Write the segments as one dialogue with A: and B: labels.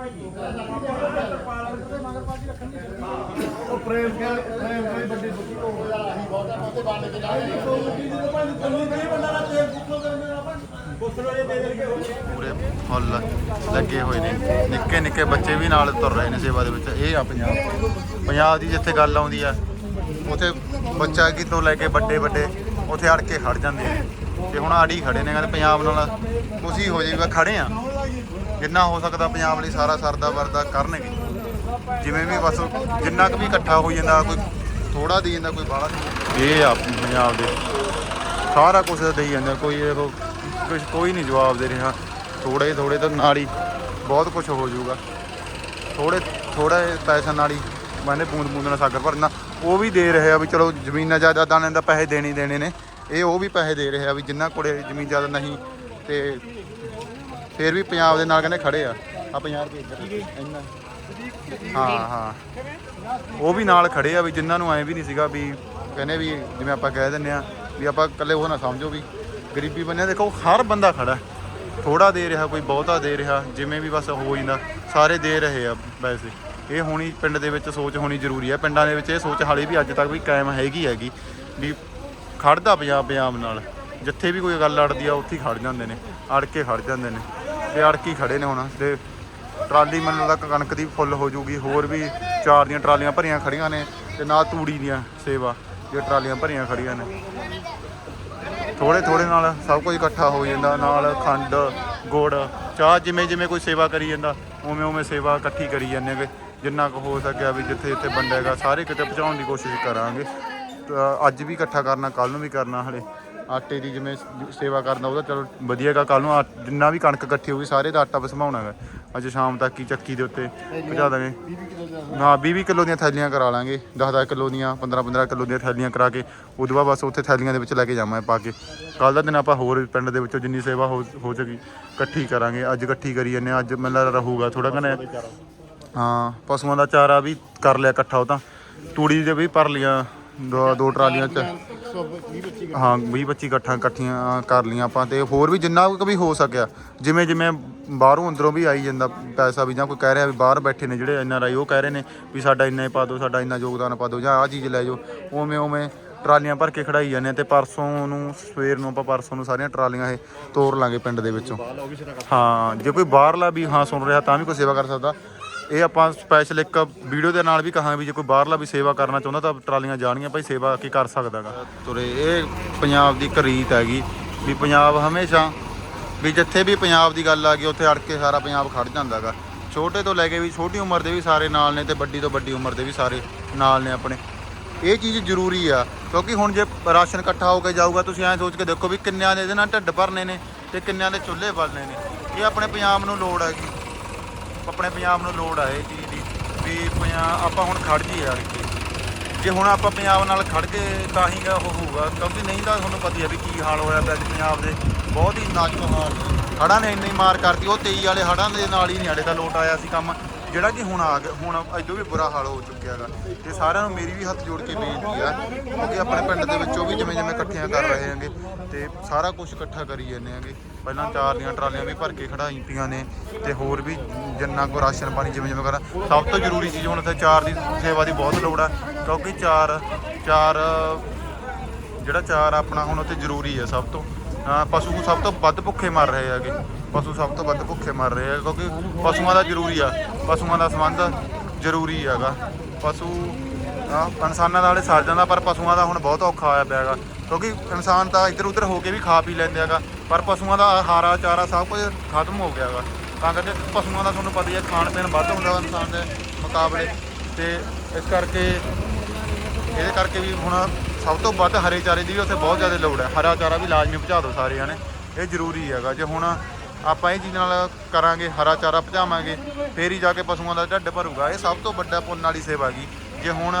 A: ਉਹ ਪ੍ਰੇਮ ਕੇ ਪ੍ਰੇਮ ਕੋਈ ਵੱਡੀ ਹੋ ਗਿਆ ਬਹੁਤ ਤੇ ਜੇ
B: ਪੂਰੇ ਫੁੱਲ ਲੱਗੇ ਹੋਏ ਨੇ। ਨਿੱਕੇ ਨਿੱਕੇ ਬੱਚੇ ਵੀ ਨਾਲ ਤੁਰ ਰਹੇ ਨੇ ਸੇਵਾ ਦੇ ਵਿੱਚ। ਇਹ ਆ ਪੰਜਾਬ। ਪੰਜਾਬ ਦੀ ਜਿੱਥੇ ਗੱਲ ਆਉਂਦੀ ਆ ਉਥੇ ਬੱਚਾ ਕੀ ਤੋਂ ਲੈ ਕੇ ਵੱਡੇ ਵੱਡੇ ਉਥੇ ਅੜ ਕੇ ਖੜ ਜਾਂਦੇ ਨੇ। ਤੇ ਹੁਣ ਆੜੀ ਖੜੇ ਨੇ ਕਹਿੰਦੇ ਪੰਜਾਬ ਨਾਲ ਖੁਸ਼ੀ ਹੋ ਜਾਏਗਾ ਖੜੇ ਆ। ਜਿੰਨਾ ਹੋ ਸਕਦਾ ਪੰਜਾਬ ਲਈ ਸਾਰਾ ਸਰਦਾ ਵਰਦਾ ਕਰਨਗੇ। ਜਿਵੇਂ ਵੀ ਬਸ ਜਿੰਨਾ ਕੁ ਵੀ ਇਕੱਠਾ ਹੋ ਜਾਂਦਾ, ਕੋਈ ਥੋੜਾ ਦੇ ਜਾਂਦਾ, ਕੋਈ ਬਾਹਲਾ ਇਹ ਆ ਪੰਜਾਬ ਦੇ। ਸਾਰਾ ਕੁਝ ਦੇਈ ਜਾਂਦਾ, ਕੋਈ ਦੇਖੋ ਕੁਛ ਕੋਈ ਨਹੀਂ ਜਵਾਬ ਦੇ ਰਿਹਾ। ਥੋੜੇ ਥੋੜੇ ਤਾਂ ਨਾਲ ਹੀ ਬਹੁਤ ਕੁਝ ਹੋ ਜਾਊਗਾ। ਥੋੜੇ ਥੋੜਾ ਪੈਸਾ ਨਾਲ ਹੀ ਮਾਨੇ ਬੂੰਦ ਬੂੰਦ ਨਾਲ ਸਾਗਰ ਭਰਨਾ। ਉਹ ਵੀ ਦੇ ਰਹੇ ਆ ਵੀ ਚਲੋ ਜ਼ਮੀਨਾਂ ਜ਼ਿਆਦਾ ਨੇ ਦਾ ਪੈਸੇ ਦੇਣੇ ਦੇਣੇ ਨੇ। ਇਹ ਉਹ ਵੀ ਪੈਸੇ ਦੇ ਰਹੇ ਆ ਵੀ ਜਿੰਨਾ ਕੋਲੇ ਜ਼ਮੀਨ ਜ਼ਿਆਦਾ ਨਹੀਂ ਤੇ ਫਿਰ ਵੀ ਪੰਜਾਬ ਦੇ ਨਾਲ ਕਹਿੰਦੇ ਖੜੇ ਆ। ਆ 50 ਰੁਪਏ ਇੱਧਰ ਇੰਨਾ। ਹਾਂ ਹਾਂ। ਉਹ ਵੀ ਨਾਲ ਖੜੇ ਆ ਵੀ ਜਿਨ੍ਹਾਂ ਨੂੰ ਐ ਵੀ ਨਹੀਂ ਸੀਗਾ ਵੀ ਕਹਿੰਦੇ ਵੀ ਜਿਵੇਂ ਆਪਾਂ ਕਹਿ ਦਿੰਨੇ ਆ ਵੀ ਆਪਾਂ ਇਕੱਲੇ ਉਹ ਨਾ ਸਮਝੋ ਵੀ ਗਰੀਬੀ ਬੰਨਿਆ ਦੇਖੋ ਹਰ ਬੰਦਾ ਖੜਾ ਥੋੜਾ ਦੇ ਰਿਹਾ ਕੋਈ ਬਹੁਤਾ ਦੇ ਰਿਹਾ ਜਿਵੇਂ ਵੀ ਬਸ ਹੋ ਜਾਂਦਾ ਸਾਰੇ ਦੇ ਰਹੇ ਆ ਵੈਸੇ। ਇਹ ਹੋਣੀ ਪਿੰਡ ਦੇ ਵਿੱਚ ਸੋਚ ਹੋਣੀ ਜ਼ਰੂਰੀ ਹੈ ਪਿੰਡਾਂ ਦੇ ਵਿੱਚ ਇਹ ਸੋਚ ਹਾਲੇ ਵੀ ਅੱਜ ਤੱਕ ਵੀ ਕਾਇਮ ਹੈਗੀ ਹੈਗੀ ਵੀ ਖੜਦਾ ਪੰਜਾਬ ਪੰਜਾਬ ਨਾਲ। ਜਿੱਥੇ ਵੀ ਕੋਈ ਗੱਲ ਅੜਦੀ ਆ ਉੱਥੇ ਹੀ ਖੜ ਜਾਂਦੇ ਨੇ ਅੜ ਕੇ ਖੜ ਜਾਂਦੇ ਨੇ। ਤੇ ਅੜਕੀ ਕੇ ਖੜੇ ਨੇ ਹੁਣ ਤੇ ਟਰਾਲੀ ਮੈਨੂੰ ਲੱਗਦਾ ਕਣਕ ਦੀ ਫੁੱਲ ਹੋ ਜੂਗੀ, ਹੋਰ ਵੀ ਚਾਰ ਦੀਆਂ ਟਰਾਲੀਆਂ ਭਰੀਆਂ ਖੜੀਆਂ ਨੇ ਤੇ ਨਾਲ ਤੂੜੀ ਦੀਆਂ ਸੇਵਾ ਜੇ ਟਰਾਲੀਆਂ ਭਰੀਆਂ ਖੜੀਆਂ ਨੇ। ਥੋੜੇ ਥੋੜੇ ਨਾਲ ਸਭ ਕੁਝ ਇਕੱਠਾ ਹੋ ਜਾਂਦਾ, ਨਾਲ ਖੰਡ, ਗੁੜ, ਚਾਹ ਜਿਵੇਂ ਜਿਵੇਂ ਕੋਈ ਸੇਵਾ ਕਰੀ ਜਾਂਦਾ, ਉਵੇਂ ਉਵੇਂ ਸੇਵਾ ਇਕੱਠੀ ਕਰੀ ਜਾਂਦੇ ਗੇ ਜਿੰਨਾ ਕੁ ਹੋ ਸਕਿਆ ਵੀ ਜਿੱਥੇ ਜਿੱਥੇ ਬੰਦਾ ਹੈਗਾ, ਸਾਰੇ ਕਿਤੇ ਪਹੁੰਚਾਉਣ ਦੀ ਕੋਸ਼ਿਸ਼ ਕਰਾਂਗੇ। ਤਾਂ ਅੱਜ ਵੀ ਇਕੱਠਾ ਕਰਨਾ ਕੱਲ ਨੂੰ ਵੀ ਕਰਨਾ ਹਲੇ। ਆਟੇ ਦੀ ਜਿਵੇਂ ਸੇਵਾ ਕਰਨਾ ਉਹਦਾ ਚਲੋ ਵਧੀਆਗਾ ਕੱਲ ਨੂੰ ਆ- ਜਿੰਨਾ ਵੀ ਕਣਕ ਇਕੱਠੀ ਹੋਊਗੀ ਸਾਰੇ ਦਾ ਆਟਾ ਵਸਮਾਉਣਾ ਹੈ ਅੱਜ ਸ਼ਾਮ ਤੱਕ ਹੀ ਚੱਕੀ ਦੇ ਉੱਤੇ ਪਹੁੰਚਾ ਦਾਂਗੇ। ਹਾਂ 20 20 ਕਿਲੋ ਦੀਆਂ ਥੈਲੀਆਂ ਕਰਾ ਲਾਂਗੇ। 10 10 ਕਿਲੋ ਦੀਆਂ 15 15 ਕਿਲੋ ਦੀਆਂ ਥੈਲੀਆਂ ਕਰਾ ਕੇ ਉਦੋਂ ਬਾਅਦ ਬਸ ਉੱਥੇ ਥੈਲੀਆਂ ਦੇ ਵਿੱਚ ਲੈ ਕੇ ਜਾਵਾਂਗੇ ਪਾ ਕੇ। ਕੱਲ ਦਾ ਦਿਨ ਆਪਾਂ ਹੋਰ ਪਿੰਡ ਦੇ ਵਿੱਚੋਂ ਜਿੰਨੀ ਸੇਵਾ ਹੋ ਹੋ ਸਕੀ ਇਕੱਠੀ ਕਰਾਂਗੇ। ਅੱਜ ਇਕੱਠੀ ਕਰੀ ਜਾਂਦੇ ਹਾਂ ਅੱਜ ਮੈਨੂੰ ਲੱਗਦਾ ਰਹੂਗਾ ਥੋੜਾ ਕਨੇ ਹਾਂ ਪਸ਼ੂਆਂ ਦਾ ਚਾਰਾ ਵੀ ਕਰ ਲਿਆ ਇਕੱਠਾ ਉਹ ਤਾਂ। ਤੂੜੀ ਦੇ ਵੀ ਭਰ ਲੀਆਂ। ਦੋ ਦੋ ਟਰਾਲੀਆਂ ਚ। ਹਾਂ 20 25 ਇਕੱਠਾ ਇਕੱਠੀਆਂ ਕਰ ਲੀਆਂ ਆਪਾਂ ਤੇ ਹੋਰ ਵੀ ਜਿੰਨਾ ਕੁ ਵੀ ਹੋ ਸਕਿਆ, ਜਿਵੇਂ ਜਿਵੇਂ ਬਾਹਰੋਂ ਅੰਦਰੋਂ ਵੀ ਆਈ ਜਾਂਦਾ ਪੈਸਾ ਵੀ ਜਾਂ ਕੋਈ ਕਹਿ ਰਿਹਾ ਵੀ ਬਾਹਰ ਬੈਠੇ ਨੇ ਜਿਹੜੇ ਐਨ ਆਰ ਆਈ, ਉਹ ਕਹਿ ਰਹੇ ਨੇ ਵੀ ਸਾਡਾ ਇੰਨਾ ਹੀ ਪਾ ਦਿਓ, ਸਾਡਾ ਇੰਨਾ ਯੋਗਦਾਨ ਪਾ ਦਿਓ ਜਾਂ ਆਹ ਚੀਜ਼ ਲੈ ਜਾਓ। ਉਵੇਂ ਉਵੇਂ ਟਰਾਲੀਆਂ ਭਰ ਕੇ ਖੜਾਈ ਜਾਂਦੇ ਆ ਤੇ ਪਰਸੋਂ ਨੂੰ, ਸਵੇਰ ਨੂੰ ਆਪਾਂ ਪਰਸੋਂ ਨੂੰ ਸਾਰੀਆਂ ਟਰਾਲੀਆਂ ਇਹ ਤੋਰ ਲਾਂਗੇ ਪਿੰਡ ਦੇ ਵਿੱਚੋਂ। ਹਾਂ, ਜੇ ਕੋਈ ਬਾਹਰਲਾ ਵੀ ਹਾਂ ਸੁਣ ਰਿਹਾ ਤਾਂ ਵੀ ਕੋਈ ਸੇਵਾ ਕਰ ਸਕਦਾ। ਇਹ ਆਪਾਂ ਸਪੈਸ਼ਲ ਇੱਕ ਵੀਡੀਓ ਦੇ ਨਾਲ ਵੀ ਕਹਾਂਗੇ ਵੀ ਜੇ ਕੋਈ ਬਾਹਰਲਾ ਵੀ ਸੇਵਾ ਕਰਨਾ ਚਾਹੁੰਦਾ ਤਾਂ ਟਰਾਲੀਆਂ ਜਾਣੀਆਂ ਭਾਈ ਸੇਵਾ ਕੀ ਕਰ ਸਕਦਾਗਾ ਤੁਰੇ, ਇਹ ਪੰਜਾਬ ਦੀ ਇੱਕ ਰੀਤ ਹੈਗੀ ਵੀ ਪੰਜਾਬ ਹਮੇਸ਼ਾ ਵੀ ਜਿੱਥੇ ਵੀ ਪੰਜਾਬ ਦੀ ਗੱਲ ਆ ਗਈ, ਉੱਥੇ ਅੜ ਕੇ ਸਾਰਾ ਪੰਜਾਬ ਖੜ ਜਾਂਦਾਗਾ ਛੋਟੇ ਤੋਂ ਲੈ ਕੇ ਵੀ ਛੋਟੀ ਉਮਰ ਦੇ ਵੀ ਸਾਰੇ ਨਾਲ ਨੇ ਤੇ ਵੱਡੀ ਤੋਂ ਵੱਡੀ ਉਮਰ ਦੇ ਵੀ ਸਾਰੇ ਨਾਲ ਨੇ ਆਪਣੇ। ਇਹ ਚੀਜ਼ ਜ਼ਰੂਰੀ ਆ, ਕਿਉਂਕਿ ਹੁਣ ਜੇ ਰਾਸ਼ਨ ਇਕੱਠਾ ਹੋ ਕੇ ਜਾਊਗਾ, ਤੁਸੀਂ ਐਂ ਸੋਚ ਕੇ ਦੇਖੋ ਵੀ ਕਿੰਨਿਆਂ ਦੇ ਇਹਦੇ ਨਾਲ ਢਿੱਡ ਭਰਨੇ ਨੇ ਤੇ ਕਿੰਨਿਆਂ ਦੇ ਚੁੱਲ੍ਹੇ ਬਲਨੇ ਨੇ। ਇਹ ਆਪਣੇ ਪੰਜਾਬ ਨੂੰ ਲੋੜ ਹੈਗੀ। ਆਪਣੇ ਪੰਜਾਬ ਨੂੰ ਲੋੜ ਆ ਇਹ ਚੀਜ਼ ਦੀ, ਵੀ ਪੰਜਾਬ, ਆਪਾਂ ਹੁਣ ਖੜ ਜੀ ਯਾਰ ਇੱਥੇ। ਜੇ ਹੁਣ ਆਪਾਂ ਪੰਜਾਬ ਨਾਲ ਖੜ ਕੇ ਤਾਂ ਹੀ ਉਹ ਹੋਊਗਾ, ਕਿਉਂਕਿ ਨਹੀਂ ਤਾਂ ਤੁਹਾਨੂੰ ਪਤਾ ਹੀ ਹੈ ਵੀ ਕੀ ਹਾਲ ਹੋਇਆ ਪਿਆ ਅੱਜ ਪੰਜਾਬ ਦੇ। ਬਹੁਤ ਹੀ ਨਾਜ਼ੁਕ ਹਾਲ। ਨੇ ਹੜ੍ਹਾਂ ਨੇ ਇੰਨੀ ਮਾਰ ਕਰਤੀ, ਉਹ 23 ਵਾਲੇ ਹੜ੍ਹਾਂ ਦੇ ਨਾਲ ਹੀ ਨਹੀਂ ਹਾਲੇ ਤਾਂ ਲੋਟ ਆਇਆ ਸੀ ਕੰਮ। ਜਿਹੜਾ ਕਿ ਹੁਣ ਆ ਗਿਆ, ਹੁਣ ਅਜੋ ਵੀ ਬੁਰਾ ਹਾਲ ਹੋ ਚੁੱਕਿਆ ਹੈਗਾ। ਤੇ ਸਾਰਿਆਂ ਨੂੰ ਮੇਰੀ ਵੀ ਹੱਥ ਜੋੜ ਕੇ ਬੇਨਤੀ ਆ ਕਿਉਂਕਿ ਆਪਣੇ ਪਿੰਡ ਦੇ ਵਿੱਚੋਂ ਵੀ ਜਿਵੇਂ ਜਿਵੇਂ ਇਕੱਠੀਆਂ ਕਰ ਰਹੇ ਹਾਂਗੇ, ਤੇ ਸਾਰਾ ਕੁਝ ਇਕੱਠਾ ਕਰੀ ਜਾਂਦੇ ਹਾਂਗੇ। ਪਹਿਲਾਂ ਚਾਰ ਦੀਆਂ ਟਰਾਲੀਆਂ ਵੀ ਭਰ ਕੇ ਖੜਾਈਆਂ ਨੇ, ਤੇ ਹੋਰ ਵੀ ਜਿੰਨਾ ਕੋ ਰਾਸ਼ਨ ਪਾਣੀ ਜਿਵੇਂ ਜਿਵੇਂ ਕਰ, ਸਭ ਤੋਂ ਜ਼ਰੂਰੀ ਚੀਜ਼ ਹੁਣ ਇੱਥੇ ਚਾਰ ਦੀ ਸੇਵਾ ਦੀ ਬਹੁਤ ਲੋੜ ਆ, ਕਿਉਂਕਿ ਚਾਰ ਚਾਰ, ਜਿਹੜਾ ਚਾਰ ਆਪਣਾ ਹੁਣ ਉੱਥੇ ਜ਼ਰੂਰੀ ਹੈ ਸਭ ਤੋਂ। ਅਹ ਪਸ਼ੂ ਸਭ ਤੋਂ ਵੱਧ ਭੁੱਖੇ ਮਰ ਰਹੇ ਹੈਗੇ। ਪਸ਼ੂ ਸਭ ਤੋਂ ਵੱਧ ਭੁੱਖੇ ਮਰ ਰਹੇ ਆ ਕਿਉਂਕਿ ਪਸ਼ੂਆਂ ਦਾ ਜ਼ਰੂਰੀ ਆ। ਪਸ਼ੂਆਂ ਦਾ ਸੰਬੰਧ ਜ਼ਰੂਰੀ ਹੈਗਾ। ਪਸ਼ੂ ਅਹ ਇਨਸਾਨਾਂ ਨਾਲੇ ਸਰ ਜਾਂਦਾ, ਪਰ ਪਸ਼ੂਆਂ ਦਾ ਹੁਣ ਬਹੁਤ ਔਖਾ ਆਇਆ ਪਿਆ ਹੈਗਾ। ਕਿਉਂਕਿ ਇਨਸਾਨ ਤਾਂ ਇੱਧਰ ਉੱਧਰ ਹੋ ਕੇ ਵੀ ਖਾ ਪੀ ਲੈਂਦੇ ਹੈਗਾ, ਪਰ ਪਸ਼ੂਆਂ ਦਾ ਹਾਰਾ ਚਾਰਾ ਸਭ ਕੁਝ ਖਤਮ ਹੋ ਗਿਆ ਹੈਗਾ। ਤਾਂ ਕਰਕੇ ਪਸ਼ੂਆਂ ਦਾ ਤੁਹਾਨੂੰ ਪਤਾ ਹੀ ਹੈ ਖਾਣ ਪੀਣ ਵੱਧ ਹੁੰਦਾ ਵਾ ਇਨਸਾਨ ਦੇ ਮੁਕਾਬਲੇ। ਤੇ ਇਸ ਕਰਕੇ, ਇਹਦੇ ਕਰਕੇ ਵੀ ਹੁਣ ਸਭ ਤੋਂ ਵੱਧ ਹਰੇ ਚਾਰੇ ਦੀ ਵੀ ਉੱਥੇ ਬਹੁਤ ਜ਼ਿਆਦਾ ਲੋੜ ਹੈ। ਹਰਾ ਚਾਰਾ ਵੀ ਲਾਜ਼ਮੀ ਪਹੁੰਚਾ ਦਿਓ ਸਾਰੇ ਜਾਣੇ ਇਹ ਜ਼ਰੂਰੀ ਹੈਗਾ। ਜੇ ਹੁਣ ਆਪਾਂ ਇਹ ਚੀਜ਼ ਨਾਲ ਕਰਾਂਗੇ, ਹਰਾ ਚਾਰਾ ਪਹੁੰਚਾਵਾਂਗੇ, ਫੇਰ ਹੀ ਜਾ ਕੇ ਪਸ਼ੂਆਂ ਦਾ ਢਿੱਡ ਭਰੂਗਾ। ਇਹ ਸਭ ਤੋਂ ਵੱਡਾ ਪੁੰਨ ਵਾਲੀ ਸੇਵਾ ਹੈਗੀ। ਜੇ ਹੁਣ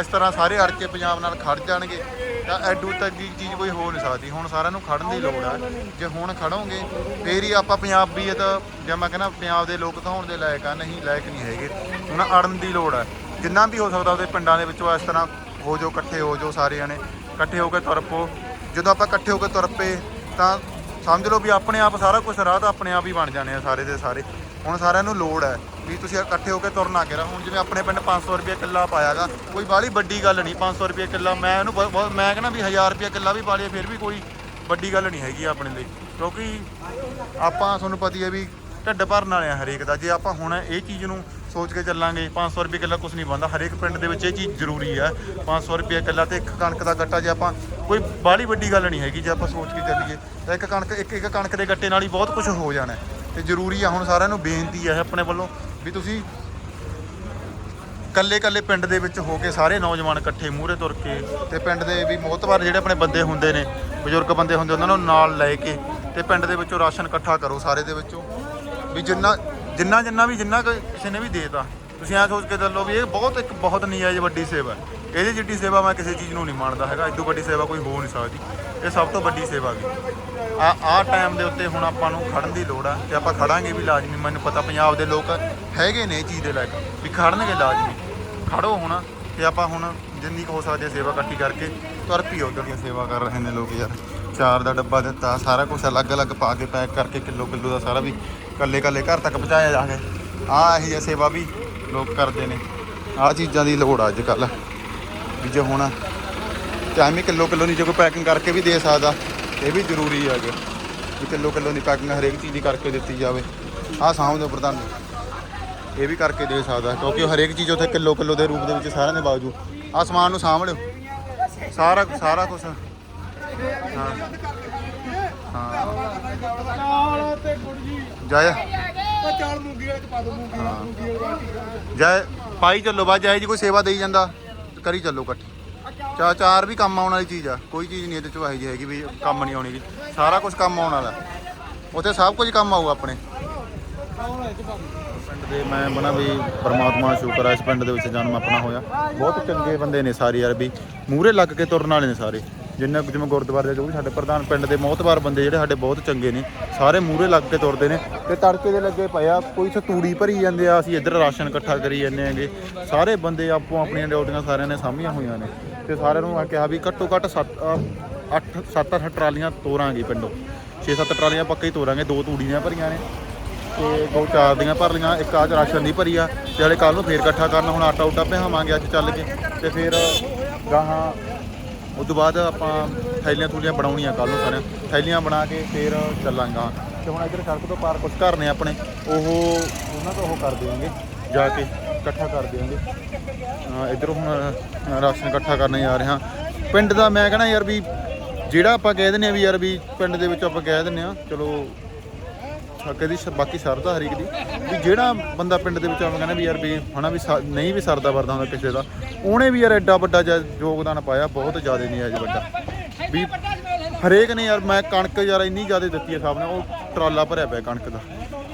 B: ਇਸ ਤਰ੍ਹਾਂ ਸਾਰੇ ਅੜ ਕੇ ਪੰਜਾਬ ਨਾਲ ਖੜ ਜਾਣਗੇ, ਤਾਂ ਐਡੂ ਤੱਕੀ ਚੀਜ਼ ਕੋਈ ਹੋ ਨਹੀਂ ਸਕਦੀ। ਹੁਣ ਸਾਰਿਆਂ ਨੂੰ ਖੜਨ ਦੀ ਲੋੜ ਹੈ। ਜੇ ਹੁਣ ਖੜੋਗੇ, ਫੇਰ ਹੀ ਆਪਾਂ ਪੰਜਾਬੀਅਤ ਜੇ ਮੈਂ ਕਹਿੰਦਾ ਪੰਜਾਬ ਦੇ ਲੋਕ ਤਾਂ ਹੋਣ ਦੇ ਲਾਇਕ ਆ, ਨਹੀਂ, ਲਾਇਕ ਨਹੀਂ ਹੈਗੇ। ਹੁਣ ਅੜਨ ਦੀ ਲੋੜ ਹੈ। ਜਿੰਨਾ ਵੀ ਹੋ ਸਕਦਾ ਉਹਦੇ ਪਿੰਡਾਂ ਦੇ ਵਿੱਚੋਂ ਇਸ ਤਰ੍ਹਾਂ ਹੋ ਜਾਓ, ਇਕੱਠੇ ਹੋ ਜਾਓ ਸਾਰੇ ਜਣੇ, ਇਕੱਠੇ ਹੋ ਕੇ ਤੁਰ ਪਓ ਜਦੋਂ ਆਪਾਂ ਇਕੱਠੇ ਹੋ ਕੇ ਤੁਰ ਪਏ ਤਾਂ ਸਮਝ ਲਓ ਵੀ ਆਪਣੇ ਆਪ ਸਾਰਾ ਕੁਝ ਰਾਹ ਤਾਂ ਆਪਣੇ ਆਪ ਹੀ ਬਣ ਜਾਣੇ ਆ ਸਾਰੇ ਦੇ ਸਾਰੇ। ਹੁਣ ਸਾਰਿਆਂ ਨੂੰ ਲੋੜ ਹੈ ਵੀ ਤੁਸੀਂ ਇਕੱਠੇ ਹੋ ਕੇ ਤੁਰਨਾ ਕਿਰਾ ਹੁਣ ਜਿਵੇਂ ਆਪਣੇ ਪਿੰਡ 500 ਰੁਪਏ ਕਿੱਲਾ ਪਾਇਆਗਾ ਕੋਈ ਬਾਹਲੀ ਵੱਡੀ ਗੱਲ ਨਹੀਂ 500 ਰੁਪਏ ਕਿੱਲਾ। ਮੈਂ ਇਹਨੂੰ ਬਹੁਤ- ਬਹੁਤ- ਮੈਂ ਕਹਿੰਦਾ ਵੀ 1000 ਰੁਪਏ ਕਿੱਲਾ ਵੀ ਪਾ ਲਈਏ, ਫਿਰ ਵੀ ਕੋਈ ਵੱਡੀ ਗੱਲ ਨਹੀਂ ਹੈਗੀ ਆਪਣੇ ਲਈ। ਕਿਉਂਕਿ ਆਪਾਂ, ਤੁਹਾਨੂੰ ਪਤੀ ਹੈ ਵੀ ਢਿੱਡ ਭਰਨ ਵਾਲੇ ਆ ਹਰੇਕ ਦਾ। ਜੇ ਆਪਾਂ ਹੁਣ ਇਹ ਚੀਜ਼ ਨੂੰ ਸੋਚ ਕੇ ਚੱਲਾਂਗੇ। 500 ਰੁਪਏ ਕਿੱਲਾ ਕੁਝ ਨਹੀਂ ਬਣਦਾ। ਹਰੇਕ ਪਿੰਡ ਦੇ ਵਿੱਚ ਇਹ ਚੀਜ਼ ਜ਼ਰੂਰੀ ਹੈ। 500 ਰੁਪਏ ਕਿੱਲਾ ਤੇ ਇੱਕ ਕਣਕ ਦਾ ਗੱਟਾ ਜੇ ਆਪਾਂ ਕੋਈ ਬਾਹਲੀ ਵੱਡੀ ਗੱਲ ਨਹੀਂ ਹੈਗੀ ਜੇ ਆਪਾਂ ਸੋਚ ਕੇ ਚੱਲੀਏ। ਤਾਂ ਇੱਕ ਕਣਕ ਇੱਕ ਇੱਕ ਕਣਕ ਦੇ ਗੱਟੇ ਨਾਲ ਹੀ ਬਹੁਤ ਕੁਝ ਹੋ ਜਾਣਾ ਹੈ। ਤੇ ਜ਼ਰੂਰੀ ਆ ਹੁਣ ਸਾਰਿਆਂ ਨੂੰ ਬੇਨਤੀ ਹੈ ਆਪਣੇ ਵੱਲੋਂ ਵੀ ਤੁਸੀਂ ਕੱਲੇ ਕੱਲੇ ਪਿੰਡ ਦੇ ਵਿੱਚ ਹੋ ਕੇ ਸਾਰੇ ਨੌਜਵਾਨ ਇਕੱਠੇ ਮੂਹਰੇ ਤੁਰ ਕੇ ਤੇ ਪਿੰਡ ਦੇ ਵੀ ਮੋਹਤਵਾਰ ਜਿਹੜੇ ਆਪਣੇ ਬੰਦੇ ਹੁੰਦੇ ਨੇ, ਬਜ਼ੁਰਗ ਬੰਦੇ ਹੁੰਦੇ, ਉਹਨਾਂ ਨੂੰ ਨਾਲ ਲੈ ਕੇ ਤੇ ਪਿੰਡ ਦੇ ਵਿੱਚੋਂ ਰਾਸ਼ਨ ਇਕੱਠਾ ਕਰੋ ਸਾਰੇ ਦੇ ਵਿੱਚੋਂ। ਵੀ ਜਿੰਨਾ ਜਿੰਨਾ ਜਿੰਨਾ ਵੀ ਜਿੰਨਾ ਕੁ ਕਿਸੇ ਨੇ ਵੀ ਦੇਤਾ। ਤੁਸੀਂ ਐ ਸੋਚ ਕੇ ਚੱਲੋ ਵੀ ਇਹ ਬਹੁਤ ਇੱਕ ਬਹੁਤ ਨਜਾਇਜ਼ ਵੱਡੀ ਸੇਵਾ ਹੈ। ਇਹਦੇ ਜਿੱਡੀ ਸੇਵਾ ਮੈਂ ਕਿਸੇ ਚੀਜ਼ ਨੂੰ ਨਹੀਂ ਮੰਨਦਾ ਹੈਗਾ। ਇਦੋਂ ਵੱਡੀ ਸੇਵਾ ਕੋਈ ਹੋ ਨਹੀਂ ਸਕਦੀ। ਇਹ ਸਭ ਤੋਂ ਵੱਡੀ ਸੇਵਾ ਵੀ। ਆ ਆ ਟਾਈਮ ਦੇ ਉੱਤੇ ਹੁਣ ਆਪਾਂ ਨੂੰ ਖੜਨ ਦੀ ਲੋੜ ਆ। ਤੇ ਆਪਾਂ ਖੜਾਂਗੇ ਵੀ ਲਾਜ਼ਮੀ। ਮੈਨੂੰ ਪਤਾ ਪੰਜਾਬ ਦੇ ਲੋਕ ਹੈਗੇ ਨੇ ਇਹ ਚੀਜ਼ ਦੇ ਲਾਇਕ। ਵੀ ਖੜਨਗੇ ਲਾਜ਼ਮੀ। ਖੜੋ ਹੁਣ। ਤੇ ਆਪਾਂ ਹੁਣ ਜਿੰਨੀ ਕੁ ਹੋ ਸਕਦੀ ਹੈ ਸੇਵਾ ਇਕੱਠੀ ਕਰਕੇ ਤੁਰ ਪੀ ਉਧਰ ਦੀਆਂ ਸੇਵਾ ਕਰ ਰਹੇ ਨੇ ਲੋਕ ਯਾਰ। ਚਾਰ ਦਾ ਡੱਬਾ ਦਿੱਤਾ, ਸਾਰਾ ਕੁਝ ਅਲੱਗ-ਅਲੱਗ ਪਾ ਕੇ ਪੈਕ ਕਰਕੇ ਕਿਲੋ ਕਿਲੋ ਦਾ ਸਾਰਾ ਵੀ ਕੱਲੇ ਕੱਲੇ ਘਰ ਤੱਕ ਪਹੁੰਚਾਇਆ ਜਾ ਕੇ। ਆਹ ਇਹੀ ਜਿਹਾ ਸੇਵਾ ਵੀ ਲੋਕ ਕਰਦੇ ਨੇ। ਆਹ ਚੀਜ਼ਾਂ ਦੀ ਲੋੜ ਅੱਜ ਕੱਲ ਵੀ ਜੇ ਹੁਣ ਟਾਈਮ ਹੀ ਕਿਲੋ ਕਿਲੋ ਨਹੀਂ ਜੇ ਕੋਈ ਪੈਕਿੰਗ ਕਰਕੇ ਵੀ ਦੇ ਸਕਦਾ, ਇਹ ਵੀ ਜ਼ਰੂਰੀ ਹੈਗਾ ਵੀ ਕਿਲੋ ਕਿਲੋ ਦੀ ਪੈਕਿੰਗ ਹਰੇਕ ਚੀਜ਼ ਦੀ ਕਰਕੇ ਦਿੱਤੀ ਜਾਵੇ। ਆਹ ਸਾਹਮਣੇ ਪ੍ਰਧਾਨ ਇਹ ਵੀ ਕਰਕੇ ਦੇ ਸਕਦਾ, ਕਿਉਂਕਿ ਹਰੇਕ ਚੀਜ਼ ਉੱਥੇ ਕਿਲੋ ਕਿਲੋ ਦੇ ਰੂਪ ਦੇ ਵਿੱਚ ਸਾਰਿਆਂ ਦੇ ਬਾਵਜੂਦ। ਆਹ ਸਮਾਨ ਨੂੰ ਸਾਂਭ ਲਿਓ। ਸਾਰਾ ਸਾਰਾ ਕੁਝ ਹਾਂ
A: ਚਾਲ ਤੇ ਗੁੜ ਜੀ ਉਹ ਚਾਲ ਮੂੰਗੀ ਵਾਲੇ ਚ ਪਾ ਦੋ ਮੂੰਗੀ ਵਾਲੀ ਮੂੰਗੀ ਵਾਲੀ
B: ਜਾਏ ਪਾਈ ਚੱਲੋ ਬਾਅਦ ਜਾਏ ਜੀ ਕੋਈ ਸੇਵਾ ਦੇਈ ਜਾਂਦਾ, ਕਰੀ ਚੱਲੋ ਇਕੱਠੀ। ਚਾ ਚਾਰ ਵੀ ਕੰਮ ਆਉਣ ਵਾਲੀ ਚੀਜ਼ ਆ, ਕੋਈ ਚੀਜ਼ ਨਹੀਂ ਇਹਦੇ ਚ ਇਹੋ ਜਿਹੀ ਹੈਗੀ ਵੀ ਕੰਮ ਨਹੀਂ ਆਉਣੀ ਗੀ ਸਾਰਾ ਕੁਝ ਕੰਮ ਆਉਣ ਵਾਲਾ। ਉੱਥੇ ਸਭ ਕੁਝ ਕੰਮ ਆਊ ਆਪਣੇ। ਪਿੰਡ ਦੇ ਮੈਂ ਬਣਾ ਵੀ ਪਰਮਾਤਮਾ ਦਾ ਸ਼ੁਕਰ ਹੈ ਇਸ ਪਿੰਡ ਦੇ ਵਿੱਚ ਜਨਮ ਆਪਣਾ ਹੋਇਆ। ਬਹੁਤ ਚੰਗੇ ਬੰਦੇ ਨੇ ਸਾਰੇ ਯਾਰ ਵੀ। ਮੂਹਰੇ ਲੱਗ ਕੇ ਤੁਰਨ ਵਾਲੇ ਨੇ ਸਾਰੇ। ਜਿੰਨੇ ਕੁ ਜਿਵੇਂ ਗੁਰਦੁਆਰੇ ਦੇ ਜੋ ਵੀ ਸਾਡੇ ਪ੍ਰਧਾਨ ਪਿੰਡ ਦੇ ਮੋਹਤਬਾਰ ਬੰਦੇ ਜਿਹੜੇ ਸਾਡੇ ਬਹੁਤ ਚੰਗੇ ਨੇ, ਸਾਰੇ ਮੂਹਰੇ ਲੱਗ ਕੇ ਤੁਰਦੇ ਨੇ ਤੇ ਤੜਕੇ ਦੇ ਲੱਗੇ ਪਏ ਆ, ਕੋਈ ਇੱਥੇ ਤੂੜੀ ਭਰੀ ਜਾਂਦੇ ਆ, ਅਸੀਂ ਇੱਧਰ ਰਾਸ਼ਨ ਇਕੱਠਾ ਕਰੀ ਜਾਂਦੇ ਹੈਗੇ। ਸਾਰੇ ਬੰਦੇ ਆਪੋ ਆਪਣੀਆਂ ਡਿਊਟੀਆਂ ਸਾਰਿਆਂ ਨੇ ਸਾਂਭੀਆਂ ਹੋਈਆਂ ਨੇ ਤੇ ਸਾਰਿਆਂ ਨੂੰ ਆ ਕਿਹਾ ਵੀ ਘੱਟੋ ਘੱਟ 7 8 7 8 ਟਰਾਲੀਆਂ ਤੋਰਾਂਗੇ ਪਿੰਡੋਂ। 6-7 ਟਰਾਲੀਆਂ ਪੱਕੇ ਹੀ ਤੋਰਾਂਗੇ, ਦੋ ਤੂੜੀਆਂ ਭਰੀਆਂ ਨੇ ਤੇ ਦੋ ਚਾਰ ਦੀਆਂ ਭਰ ਲੀਆਂ ਇੱਕ ਆਜ ਰਾਸ਼ਨ ਦੀ ਭਰੀ ਆ ਤੇ ਹਲੇ ਕੱਲ ਨੂੰ ਫੇਰ ਇਕੱਠਾ ਕਰਨਾ, ਹੁਣ ਆਟਾ ਉਟਾ ਪਿਹਾਵਾਂਗੇ ਅੱਜ ਚੱਲ ਕੇ ਤੇ ਫਿਰ ਗਾਹਾਂ ਉਸ ਤੋਂ ਬਾਅਦ ਆਪਾਂ ਥੈਲੀਆਂ ਥੂਲੀਆਂ ਬਣਾਉਣੀਆਂ ਕੱਲ ਨੂੰ ਸਾਰਿਆਂ ਥੈਲੀਆਂ ਬਣਾ ਕੇ ਫੇਰ ਚੱਲਾਂਗਾ। ਤੇ ਹੁਣ ਇੱਧਰ ਸੜਕ ਤੋਂ ਪਾਰ ਕੁਝ ਘਰ ਨੇ ਆਪਣੇ, ਉਹ ਉਹਨਾਂ ਤੋਂ ਉਹ ਕਰ ਦੇਵਾਂਗੇ, ਜਾ ਕੇ ਇਕੱਠਾ ਕਰ ਦੇਵਾਂਗੇ। ਅਹ ਇੱਧਰ ਹੁਣ ਰਾਸ਼ਨ ਇਕੱਠਾ ਕਰਨ ਜਾ ਰਿਹਾ ਪਿੰਡ ਦਾ ਮੈਂ ਕਹਣਾ ਯਾਰ ਵੀ ਜਿਹੜਾ ਆਪਾਂ ਕਹਿ ਦਿੰਦੇ ਆ ਵੀ ਯਾਰ ਵੀ ਪਿੰਡ ਦੇ ਵਿੱਚ ਆਪਾਂ ਕਹਿ ਦਿੰਦੇ ਆ ਚਲੋ ਹੱਕ ਦੀ ਸ਼- ਬਾਕੀ ਸਰਦਾ ਹਰੀਕ ਦੀ, ਵੀ ਜਿਹੜਾ ਬੰਦਾ ਪਿੰਡ ਦੇ ਵਿੱਚ ਆਉਂਦਾ ਕਹਿੰਦਾ ਵੀ ਯਾਰ ਵੀ ਹਨਾ ਵੀ ਸ- ਨਹੀਂ ਵੀ ਸਰਦਾ ਵਰਦਾ ਹੁੰਦਾ ਕਿਸੇ ਦਾ, ਉਹਨੇ ਵੀ ਯਾਰ ਐਡਾ ਵੱਡਾ ਜ- ਯੋਗਦਾਨ ਪਾਇਆ, ਬਹੁਤ ਜ਼ਿਆਦਾ ਨਹੀਂ ਅੱਜ ਵੱਡਾ। ਵੀ ਹਰੇਕ ਨੇ ਯਾਰ ਮੈਂ ਕਣਕ ਯਾਰ ਇੰਨੀ ਜ਼ਿਆਦਾ ਦਿੱਤੀ ਹੈ ਸਾਹਿਬ ਨੇ, ਉਹ ਟਰਾਲਾ ਭਰਿਆ ਪਿਆ ਕਣਕ ਦਾ।